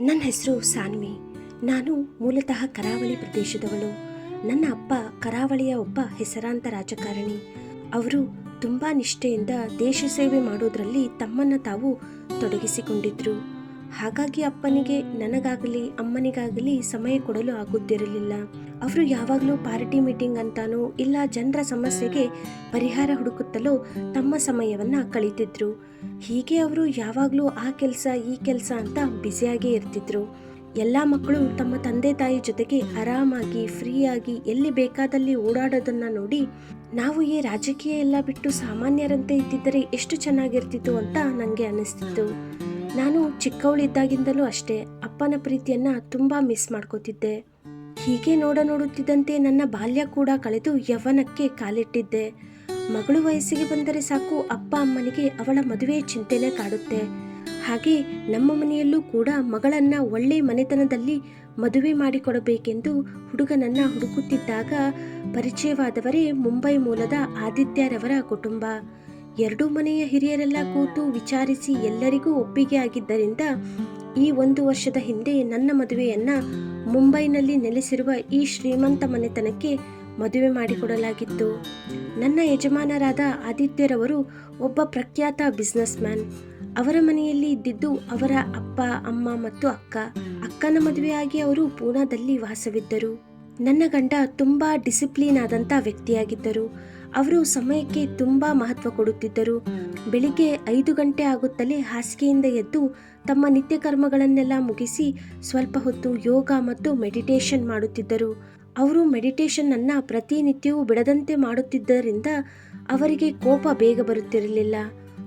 ನನ್ನ ಹೆಸರು ಸಾನ್ವಿ. ನಾನು ಮೂಲತಃ ಕರಾವಳಿ ಪ್ರದೇಶದವಳು. ನನ್ನ ಅಪ್ಪ ಕರಾವಳಿಯ ಒಬ್ಬ ಹೆಸರಾಂತ ರಾಜಕಾರಣಿ. ಅವರು ತುಂಬ ನಿಷ್ಠೆಯಿಂದ ದೇಶ ಸೇವೆ ಮಾಡೋದ್ರಲ್ಲಿ ತಮ್ಮನ್ನು ತಾವು ತೊಡಗಿಸಿಕೊಂಡಿದ್ರು. ಹಾಗಾಗಿ ಅಪ್ಪನಿಗೆ, ನನಗಾಗಲಿ, ಅಮ್ಮನಿಗಾಗಲಿ ಸಮಯ ಕೊಡಲು ಆಗುತ್ತಿರಲಿಲ್ಲ. ಅವರು ಯಾವಾಗಲೂ ಪಾರ್ಟಿ ಮೀಟಿಂಗ್ ಅಂತಾನೋ, ಇಲ್ಲ ಜನರ ಸಮಸ್ಯೆಗೆ ಪರಿಹಾರ ಹುಡುಕುತ್ತಲೋ ತಮ್ಮ ಸಮಯವನ್ನು ಕಳೀತಿದ್ರು. ಹೀಗೆ ಅವರು ಯಾವಾಗಲೂ ಆ ಕೆಲಸ, ಈ ಕೆಲಸ ಅಂತ ಬ್ಯುಸಿಯಾಗೇ ಇರ್ತಿದ್ರು. ಎಲ್ಲ ಮಕ್ಕಳು ತಮ್ಮ ತಂದೆ ತಾಯಿ ಜೊತೆಗೆ ಆರಾಮಾಗಿ, ಫ್ರೀಯಾಗಿ ಎಲ್ಲಿ ಬೇಕಾದಲ್ಲಿ ಓಡಾಡೋದನ್ನು ನೋಡಿ, ನಾವು ಈ ರಾಜಕೀಯ ಎಲ್ಲ ಬಿಟ್ಟು ಸಾಮಾನ್ಯರಂತೆ ಇದ್ದಿದ್ದರೆ ಎಷ್ಟು ಚೆನ್ನಾಗಿರ್ತಿತ್ತು ಅಂತ ನನಗೆ ಅನಿಸ್ತಿತ್ತು. ನಾನು ಚಿಕ್ಕವಳಿದ್ದಾಗಿಂದಲೂ ಅಷ್ಟೇ ಅಪ್ಪನ ಪ್ರೀತಿಯನ್ನ ತುಂಬಾ ಮಿಸ್ ಮಾಡ್ಕೋತಿದ್ದೆ. ಹೀಗೆ ನೋಡ ನೋಡುತ್ತಿದ್ದಂತೆ ನನ್ನ ಬಾಲ್ಯ ಕೂಡ ಕಳೆದು ಯೌವನಕ್ಕೆ ಕಾಲಿಟ್ಟಿದ್ದೆ. ಮಗಳು ವಯಸ್ಸಿಗೆ ಬಂದರೆ ಸಾಕು ಅಪ್ಪ ಅಮ್ಮನಿಗೆ ಅವಳ ಮದುವೆ ಚಿಂತೆನೆ ಕಾಡುತ್ತೆ. ಹಾಗೆ ನಮ್ಮ ಮನೆಯಲ್ಲೂ ಕೂಡ ಮಗಳನ್ನ ಒಳ್ಳೆ ಮನೆತನದಲ್ಲಿ ಮದುವೆ ಮಾಡಿಕೊಡಬೇಕೆಂದು ಹುಡುಗನನ್ನ ಹುಡುಕುತ್ತಿದ್ದಾಗ ಪರಿಚಯವಾದವರೇ ಮುಂಬೈ ಮೂಲದ ಆದಿತ್ಯರವರ ಕುಟುಂಬ. ಎರಡೂ ಮನೆಯ ಹಿರಿಯರೆಲ್ಲ ಕೂತು ವಿಚಾರಿಸಿ ಎಲ್ಲರಿಗೂ ಒಪ್ಪಿಗೆ ಆಗಿದ್ದರಿಂದ ಈ ಒಂದು ವರ್ಷದ ಹಿಂದೆ ನನ್ನ ಮದುವೆಯನ್ನು ಮುಂಬೈನಲ್ಲಿ ನೆಲೆಸಿರುವ ಈ ಶ್ರೀಮಂತ ಮನೆತನಕ್ಕೆ ಮದುವೆ ಮಾಡಿಕೊಡಲಾಗಿತ್ತು. ನನ್ನ ಯಜಮಾನರಾದ ಆದಿತ್ಯರವರು ಒಬ್ಬ ಪ್ರಖ್ಯಾತ ಬಿಸ್ನೆಸ್ ಮ್ಯಾನ್ ಅವರ ಮನೆಯಲ್ಲಿ ಇದ್ದಿದ್ದು ಅವರ ಅಪ್ಪ ಅಮ್ಮ ಮತ್ತು ಅಕ್ಕ. ಅಕ್ಕನ ಮದುವೆಯಾಗಿ ಅವರು ಪೂನಾದಲ್ಲಿ ವಾಸವಿದ್ದರು. ನನ್ನ ಗಂಡ ತುಂಬಾ ಡಿಸಿಪ್ಲೀನ್ ಆದಂತ ವ್ಯಕ್ತಿಯಾಗಿದ್ದರು. ಅವರು ಸಮಯಕ್ಕೆ ತುಂಬ ಮಹತ್ವ ಕೊಡುತ್ತಿದ್ದರು. ಬೆಳಿಗ್ಗೆ ಐದು ಗಂಟೆ ಆಗುತ್ತಲೇ ಹಾಸಿಗೆಯಿಂದ ಎದ್ದು ತಮ್ಮ ನಿತ್ಯ ಕರ್ಮಗಳನ್ನೆಲ್ಲ ಮುಗಿಸಿ ಸ್ವಲ್ಪ ಹೊತ್ತು ಯೋಗ ಮತ್ತು ಮೆಡಿಟೇಷನ್ ಮಾಡುತ್ತಿದ್ದರು. ಅವರು ಮೆಡಿಟೇಷನ್ ಅನ್ನ ಪ್ರತಿನಿತ್ಯವೂ ಬಿಡದಂತೆ ಮಾಡುತ್ತಿದ್ದರಿಂದ ಅವರಿಗೆ ಕೋಪ ಬೇಗ ಬರುತ್ತಿರಲಿಲ್ಲ.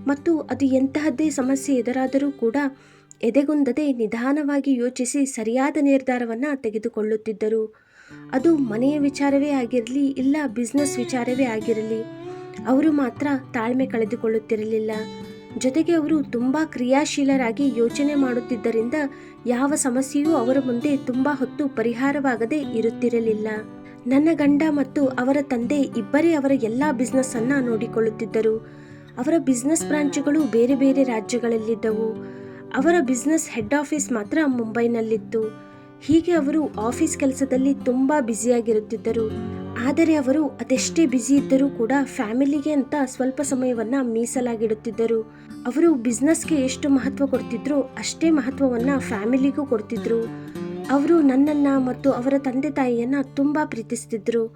ಮತ್ತು ಅದು ಎಂತಹದ್ದೇ ಸಮಸ್ಯೆ ಎದುರಾದರೂ ಕೂಡ ಎದೆಗುಂದದೆ ನಿಧಾನವಾಗಿ ಯೋಚಿಸಿ ಸರಿಯಾದ ನಿರ್ಧಾರವನ್ನು ತೆಗೆದುಕೊಳ್ಳುತ್ತಿದ್ದರು. ಅದು ಮನೆಯ ವಿಚಾರವೇ ಆಗಿರಲಿ ಇಲ್ಲ ಬಿಸ್ನೆಸ್ ವಿಚಾರವೇ ಆಗಿರಲಿ, ಅವರು ಮಾತ್ರ ತಾಳ್ಮೆ ಕಳೆದುಕೊಳ್ಳುತ್ತಿರಲಿಲ್ಲ. ಜೊತೆಗೆ ಅವರು ತುಂಬ ಕ್ರಿಯಾಶೀಲರಾಗಿ ಯೋಚನೆ ಮಾಡುತ್ತಿದ್ದರಿಂದ ಯಾವ ಸಮಸ್ಯೆಯೂ ಅವರ ಮುಂದೆ ತುಂಬ ಹೊತ್ತು ಪರಿಹಾರವಾಗದೆ ಇರುತ್ತಿರಲಿಲ್ಲ. ನನ್ನ ಗಂಡ ಮತ್ತು ಅವರ ತಂದೆ ಇಬ್ಬರೇ ಅವರ ಎಲ್ಲ ಬಿಸ್ನೆಸ್ ಅನ್ನ ನೋಡಿಕೊಳ್ಳುತ್ತಿದ್ದರು. ಅವರ ಬಿಸ್ನೆಸ್ ಬ್ರಾಂಚ್ಗಳು ಬೇರೆ ಬೇರೆ ರಾಜ್ಯಗಳಲ್ಲಿದ್ದವು. ಅವರ ಬಿಸ್ನೆಸ್ ಹೆಡ್ ಆಫೀಸ್ ಮಾತ್ರ ಮುಂಬೈನಲ್ಲಿತ್ತು. ಹೀಗೆ ಅವರು ಆಫೀಸ್ ಕೆಲಸದಲ್ಲಿ ತುಂಬ ಬ್ಯುಸಿಯಾಗಿರುತ್ತಿದ್ದರು. ಆದರೆ ಅವರು ಅದೆಷ್ಟೇ ಬ್ಯುಸಿ ಇದ್ದರೂ ಕೂಡ ಫ್ಯಾಮಿಲಿಗೆ ಅಂತ ಸ್ವಲ್ಪ ಸಮಯವನ್ನು ಮೀಸಲಾಗಿಡುತ್ತಿದ್ದರು. ಅವರು ಬಿಸ್ನೆಸ್ಗೆ ಎಷ್ಟು ಮಹತ್ವ ಕೊಡ್ತಿದ್ರು ಅಷ್ಟೇ ಮಹತ್ವವನ್ನು ಫ್ಯಾಮಿಲಿಗೂ ಕೊಡ್ತಿದ್ರು. ಅವರು ನನ್ನನ್ನು ಮತ್ತು ಅವರ ತಂದೆ ತಾಯಿಯನ್ನು ತುಂಬ ಪ್ರೀತಿಸ್ತಿದ್ರು.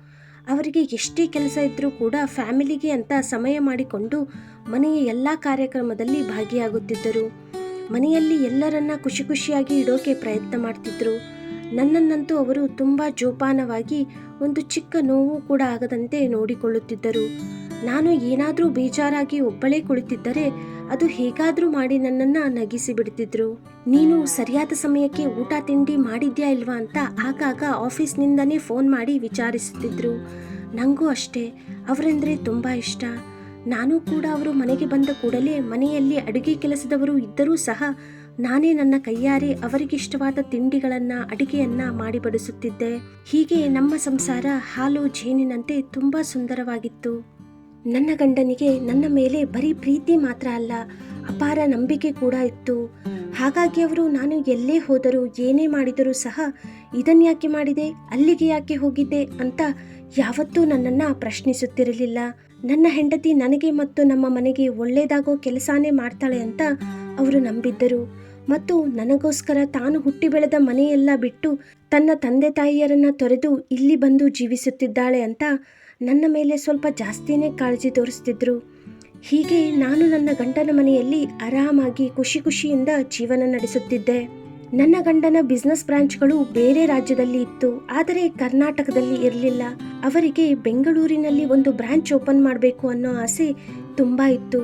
ಅವರಿಗೆ ಎಷ್ಟೇ ಕೆಲಸ ಇದ್ದರೂ ಕೂಡ ಫ್ಯಾಮಿಲಿಗೆ ಅಂತ ಸಮಯ ಮಾಡಿಕೊಂಡು ಮನೆಯ ಎಲ್ಲ ಕಾರ್ಯಕ್ರಮದಲ್ಲಿ ಭಾಗಿಯಾಗುತ್ತಿದ್ದರು. ಮನೆಯಲ್ಲಿ ಎಲ್ಲರನ್ನ ಖುಷಿ ಖುಷಿಯಾಗಿ ಇಡೋಕೆ ಪ್ರಯತ್ನ ಮಾಡ್ತಿದ್ರು. ನನ್ನನ್ನಂತೂ ಅವರು ತುಂಬ ಜೋಪಾನವಾಗಿ ಒಂದು ಚಿಕ್ಕ ನೋವು ಕೂಡ ಆಗದಂತೆ ನೋಡಿಕೊಳ್ಳುತ್ತಿದ್ದರು. ನಾನು ಏನಾದರೂ ಬೇಜಾರಾಗಿ ಒಬ್ಬಳೇ ಕುಳಿತಿದ್ದರೆ ಅದು ಹೇಗಾದರೂ ಮಾಡಿ ನನ್ನನ್ನು ನಗಿಸಿ ಬಿಡ್ತಿದ್ರು ನೀನು ಸರಿಯಾದ ಸಮಯಕ್ಕೆ ಊಟ ತಿಂಡಿ ಮಾಡಿದ್ಯಾ ಇಲ್ವಾ ಅಂತ ಆಗಾಗ ಆಫೀಸ್ನಿಂದನೇ ಫೋನ್ ಮಾಡಿ ವಿಚಾರಿಸುತ್ತಿದ್ರು. ನನಗೂ ಅಷ್ಟೇ, ಅವರೆಂದರೆ ತುಂಬ ಇಷ್ಟ. ನಾನು ಕೂಡ ಅವರು ಮನೆಗೆ ಬಂದ ಕೂಡಲೇ ಮನೆಯಲ್ಲಿ ಅಡುಗೆ ಕೆಲಸದವರು ಇದ್ದರೂ ಸಹ ನಾನೇ ನನ್ನ ಕೈಯಾರೆ ಅವರಿಗಿಷ್ಟವಾದ ತಿಂಡಿಗಳನ್ನ, ಅಡಿಗೆಯನ್ನ ಮಾಡಿ ಬಡಿಸುತ್ತಿದ್ದೆ ಹೀಗೆ ನಮ್ಮ ಸಂಸಾರ ಹಾಲು ಜೇನಿನಂತೆ ತುಂಬಾ ಸುಂದರವಾಗಿತ್ತು. ನನ್ನ ಗಂಡನಿಗೆ ನನ್ನ ಮೇಲೆ ಬರೀ ಪ್ರೀತಿ ಮಾತ್ರ ಅಲ್ಲ, ಅಪಾರ ನಂಬಿಕೆ ಕೂಡ ಇತ್ತು. ಹಾಗಾಗಿ ಅವರು ನಾನು ಎಲ್ಲೇ ಹೋದರೂ ಏನೇ ಮಾಡಿದರೂ ಸಹ ಇದನ್ಯಾಕೆ ಮಾಡಿದೆ, ಅಲ್ಲಿಗೆ ಯಾಕೆ ಹೋಗಿದ್ದೆ ಅಂತ ಯಾವತ್ತೂ ನನ್ನನ್ನ ಪ್ರಶ್ನಿಸುತ್ತಿರಲಿಲ್ಲ. ನನ್ನ ಹೆಂಡತಿ ನನಗೆ ಮತ್ತು ನಮ್ಮ ಮನೆಗೆ ಒಳ್ಳೆಯದಾಗೋ ಕೆಲಸನೇ ಮಾಡ್ತಾಳೆ ಅಂತ ಅವರು ನಂಬಿದ್ದರು. ಮತ್ತು ನನಗೋಸ್ಕರ ತಾನು ಹುಟ್ಟಿ ಬೆಳೆದ ಮನೆಯೆಲ್ಲ ಬಿಟ್ಟು ತನ್ನ ತಂದೆ ತಾಯಿಯರನ್ನು ತೊರೆದು ಇಲ್ಲಿ ಬಂದು ಜೀವಿಸುತ್ತಿದ್ದಾಳೆ ಅಂತ ನನ್ನ ಮೇಲೆ ಸ್ವಲ್ಪ ಜಾಸ್ತಿನೇ ಕಾಳಜಿ ತೋರಿಸ್ತಿದ್ರು. ಹೀಗೆ ನಾನು ನನ್ನ ಗಂಡನ ಮನೆಯಲ್ಲಿ ಆರಾಮಾಗಿ ಖುಷಿ ಖುಷಿಯಿಂದ ಜೀವನ ನಡೆಸುತ್ತಿದ್ದೆ. ನನ್ನ ಗಂಡನ ಬಿಸ್ನೆಸ್ ಬ್ರಾಂಚ್ಗಳು ಬೇರೆ ರಾಜ್ಯದಲ್ಲಿ ಇತ್ತು, ಆದರೆ ಕರ್ನಾಟಕದಲ್ಲಿ ಇರಲಿಲ್ಲ. ಅವರಿಗೆ ಬೆಂಗಳೂರಿನಲ್ಲಿ ಒಂದು ಬ್ರಾಂಚ್ ಓಪನ್ ಮಾಡಬೇಕು ಅನ್ನೋ ಆಸೆ ತುಂಬ ಇತ್ತು.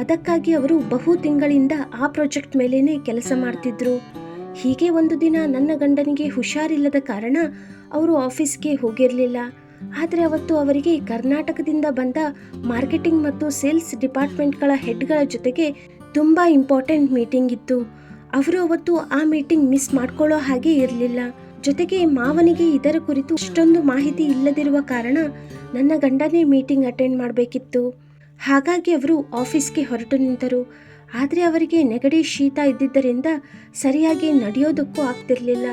ಅದಕ್ಕಾಗಿ ಅವರು ಬಹು ತಿಂಗಳಿಂದ ಆ ಪ್ರಾಜೆಕ್ಟ್ ಮೇಲೇನೆ ಕೆಲಸ ಮಾಡ್ತಿದ್ರು. ಹೀಗೆ ಒಂದು ದಿನ ನನ್ನ ಗಂಡನಿಗೆ ಹುಷಾರಿಲ್ಲದ ಕಾರಣ ಅವರು ಆಫೀಸ್ಗೆ ಹೋಗಿರಲಿಲ್ಲ. ಆದರೆ ಅವತ್ತು ಅವರಿಗೆ ಕರ್ನಾಟಕದಿಂದ ಬಂದ ಮಾರ್ಕೆಟಿಂಗ್ ಮತ್ತು ಸೇಲ್ಸ್ ಡಿಪಾರ್ಟ್ಮೆಂಟ್ಗಳ ಹೆಡ್ಗಳ ಜೊತೆಗೆ ತುಂಬ ಇಂಪಾರ್ಟೆಂಟ್ ಮೀಟಿಂಗ್ ಇತ್ತು. ಅವರು ಅವತ್ತು ಆ ಮೀಟಿಂಗ್ ಮಿಸ್ ಮಾಡ್ಕೊಳ್ಳೋ ಹಾಗೆ ಇರಲಿಲ್ಲ. ಜೊತೆಗೆ ಮಾವನಿಗೆ ಇದರ ಕುರಿತು ಅಷ್ಟೊಂದು ಮಾಹಿತಿ ಇಲ್ಲದಿರುವ ಕಾರಣ ನನ್ನ ಗಂಡನೇ ಮೀಟಿಂಗ್ ಅಟೆಂಡ್ ಮಾಡಬೇಕಿತ್ತು. ಹಾಗಾಗಿ ಅವರು ಆಫೀಸ್ಗೆ ಹೊರಟು ನಿಂತರು. ಆದರೆ ಅವರಿಗೆ ನೆಗಡಿ ಶೀತ ಇದ್ದಿದ್ದರಿಂದ ಸರಿಯಾಗಿ ನಡೆಯೋದಕ್ಕೂ ಆಗ್ತಿರಲಿಲ್ಲ.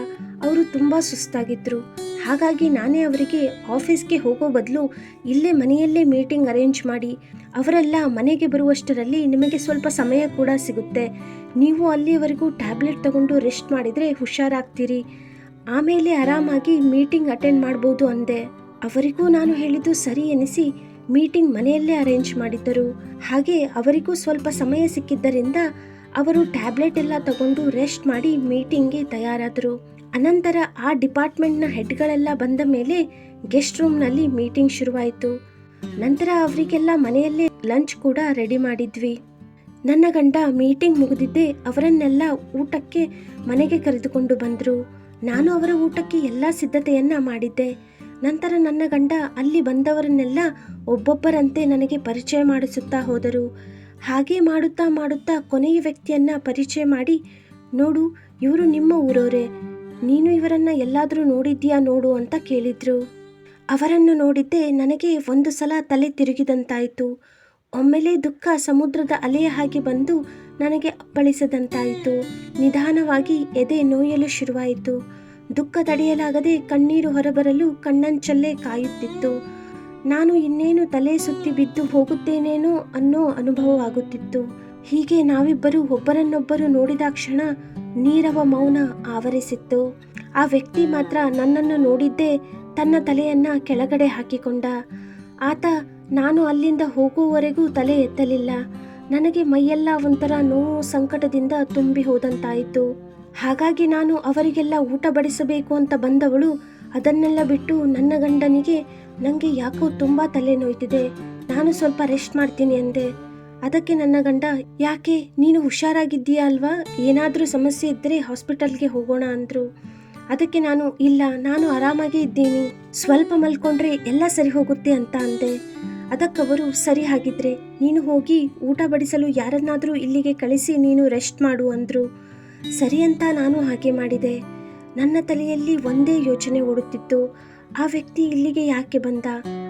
ಅವರು ತುಂಬ ಸುಸ್ತಾಗಿದ್ದರು ಹಾಗಾಗಿ ನಾನೇ ಅವರಿಗೆ ಆಫೀಸ್ಗೆ ಹೋಗೋ ಬದಲು ಇಲ್ಲೇ ಮನೆಯಲ್ಲೇ ಮೀಟಿಂಗ್ ಅರೇಂಜ್ ಮಾಡಿ. ಅವರೆಲ್ಲ ಮನೆಗೆ ಬರುವಷ್ಟರಲ್ಲಿ ನಿಮಗೆ ಸ್ವಲ್ಪ ಸಮಯ ಕೂಡ ಸಿಗುತ್ತೆ. ನೀವು ಅಲ್ಲಿಯವರೆಗೂ ಟ್ಯಾಬ್ಲೆಟ್ ತಗೊಂಡು ರೆಸ್ಟ್ ಮಾಡಿದರೆ ಹುಷಾರಾಗ್ತೀರಿ. ಆಮೇಲೆ ಆರಾಮಾಗಿ ಮೀಟಿಂಗ್ ಅಟೆಂಡ್ ಮಾಡ್ಬೋದು ಅಂದೆ. ಅವರಿಗೂ ನಾನು ಹೇಳಿದ್ದು ಸರಿ ಎನಿಸಿ ಮೀಟಿಂಗ್ ಮನೆಯಲ್ಲೇ ಅರೇಂಜ್ ಮಾಡಿದ್ದರು. ಹಾಗೆ ಅವರಿಗೂ ಸ್ವಲ್ಪ ಸಮಯ ಸಿಕ್ಕಿದ್ದರಿಂದ ಅವರು ಟ್ಯಾಬ್ಲೆಟ್ ಎಲ್ಲ ತಗೊಂಡು ರೆಸ್ಟ್ ಮಾಡಿ ಮೀಟಿಂಗ್ಗೆ ತಯಾರಾದರು. ಅನಂತರ ಆ ಡಿಪಾರ್ಟ್ಮೆಂಟ್ನ ಹೆಡ್ಗಳೆಲ್ಲ ಬಂದ ಮೇಲೆ ಗೆಸ್ಟ್ ರೂಮ್ನಲ್ಲಿ ಮೀಟಿಂಗ್ ಶುರುವಾಯಿತು. ನಂತರ ಅವರಿಗೆಲ್ಲ ಮನೆಯಲ್ಲೇ ಲಂಚ್ ಕೂಡ ರೆಡಿ ಮಾಡಿದ್ವಿ. ನನ್ನ ಗಂಡ ಮೀಟಿಂಗ್ ಮುಗಿದಿದ್ದೆ ಅವರನ್ನೆಲ್ಲ ಊಟಕ್ಕೆ ಮನೆಗೆ ಕರೆದುಕೊಂಡು ಬಂದರು. ನಾನು ಅವರ ಊಟಕ್ಕೆ ಎಲ್ಲ ಸಿದ್ಧತೆಯನ್ನ ಮಾಡಿದ್ದೆ. ನಂತರ ನನ್ನ ಗಂಡ ಅಲ್ಲಿ ಬಂದವರನ್ನೆಲ್ಲ ಒಬ್ಬೊಬ್ಬರಂತೆ ನನಗೆ ಪರಿಚಯ ಮಾಡಿಸುತ್ತಾ ಹೋದರು. ಹಾಗೆ ಮಾಡುತ್ತಾ ಮಾಡುತ್ತಾ ಕೊನೆಯ ವ್ಯಕ್ತಿಯನ್ನ ಪರಿಚಯ ಮಾಡಿ, ನೋಡು, ಇವರು ನಿಮ್ಮ ಊರವರೇ, ನೀನು ಇವರನ್ನ ಎಲ್ಲಾದರೂ ನೋಡಿದ್ಯಾ ನೋಡು ಅಂತ ಕೇಳಿದ್ರು. ಅವರನ್ನು ನೋಡಿದ್ದೆ ನನಗೆ ಒಂದು ಸಲ ತಲೆ ತಿರುಗಿದಂತಾಯಿತು. ಒಮ್ಮೆಲೆ ದುಃಖ ಸಮುದ್ರದ ಅಲೆಯ ಹಾಗೆ ಬಂದು ನನಗೆ ಅಪ್ಪಳಿಸದಂತಾಯಿತು. ನಿಧಾನವಾಗಿ ಎದೆ ನೋಯಲು ಶುರುವಾಯಿತು. ದುಃಖ ತಡೆಯಲಾಗದೆ ಕಣ್ಣೀರು ಹೊರಬರಲು ಕಣ್ಣಂಚಲ್ಲೇ ಕಾಯುತ್ತಿತ್ತು. ನಾನು ಇನ್ನೇನು ತಲೆ ಸುತ್ತಿ ಬಿದ್ದು ಹೋಗುತ್ತೇನೇನೋ ಅನ್ನೋ ಅನುಭವವಾಗುತ್ತಿತ್ತು ಹೀಗೆ ನಾವಿಬ್ಬರು ಒಬ್ಬರನ್ನೊಬ್ಬರು ನೋಡಿದ ಕ್ಷಣ ನೀರವ ಮೌನ ಆವರಿಸಿತ್ತು. ಆ ವ್ಯಕ್ತಿ ಮಾತ್ರ ನನ್ನನ್ನು ನೋಡಿದ್ದೇ ತನ್ನ ತಲೆಯನ್ನ ಕೆಳಗಡೆ ಹಾಕಿಕೊಂಡ. ಆತ, ನಾನು ಅಲ್ಲಿಂದ ಹೋಗುವವರೆಗೂ ತಲೆ ಎತ್ತಲಿಲ್ಲ. ನನಗೆ ಮೈಯೆಲ್ಲ ಒಂಥರ ನೋವು ಸಂಕಟದಿಂದ ತುಂಬಿ ಹೋದಂತಾಯಿತು. ಹಾಗಾಗಿ ನಾನು ಅವರಿಗೆಲ್ಲ ಊಟ ಬಡಿಸಬೇಕು ಅಂತ ಬಂದವಳು, ಅದನ್ನೆಲ್ಲ ಬಿಟ್ಟು ನನ್ನ ಗಂಡನಿಗೆ ನನಗೆ ಯಾಕೋ ತುಂಬ ತಲೆ ನೋಯ್ತಿದೆ, ನಾನು ಸ್ವಲ್ಪ ರೆಸ್ಟ್ ಮಾಡ್ತೀನಿ ಅಂದೆ. ಅದಕ್ಕೆ ನನ್ನ ಗಂಡ, ಯಾಕೆ, ನೀನು ಹುಷಾರಾಗಿದ್ದೀಯಾ ಅಲ್ವಾ? ಏನಾದರೂ ಸಮಸ್ಯೆ ಇದ್ದರೆ ಹಾಸ್ಪಿಟಲ್ಗೆ ಹೋಗೋಣ ಅಂದರು. ಅದಕ್ಕೆ ನಾನು, ಇಲ್ಲ, ನಾನು ಆರಾಮಾಗಿ ಇದ್ದೀನಿ. ಸ್ವಲ್ಪ ಮಲ್ಕೊಂಡ್ರೆ ಎಲ್ಲ ಸರಿ ಹೋಗುತ್ತೆ ಅಂತ ಅಂದೆ. ಅದಕ್ಕವರು ಸರಿ ಹಾಗಿದ್ರೆ, ನೀನು ಹೋಗಿ ಊಟ ಬಡಿಸಲು ಯಾರನ್ನಾದರೂ ಇಲ್ಲಿಗೆ ಕಳಿಸಿ, ನೀನು ರೆಸ್ಟ್ ಮಾಡು ಅಂದರು. ಸರಿ ಅಂತ ನಾನು ಹಾಗೆ ಮಾಡಿದೆ. ನನ್ನ ತಲೆಯಲ್ಲಿ ಒಂದೇ ಯೋಚನೆ ಓಡುತ್ತಿತ್ತು. ಆ ವ್ಯಕ್ತಿ ಇಲ್ಲಿಗೆ ಯಾಕೆ ಬಂದ?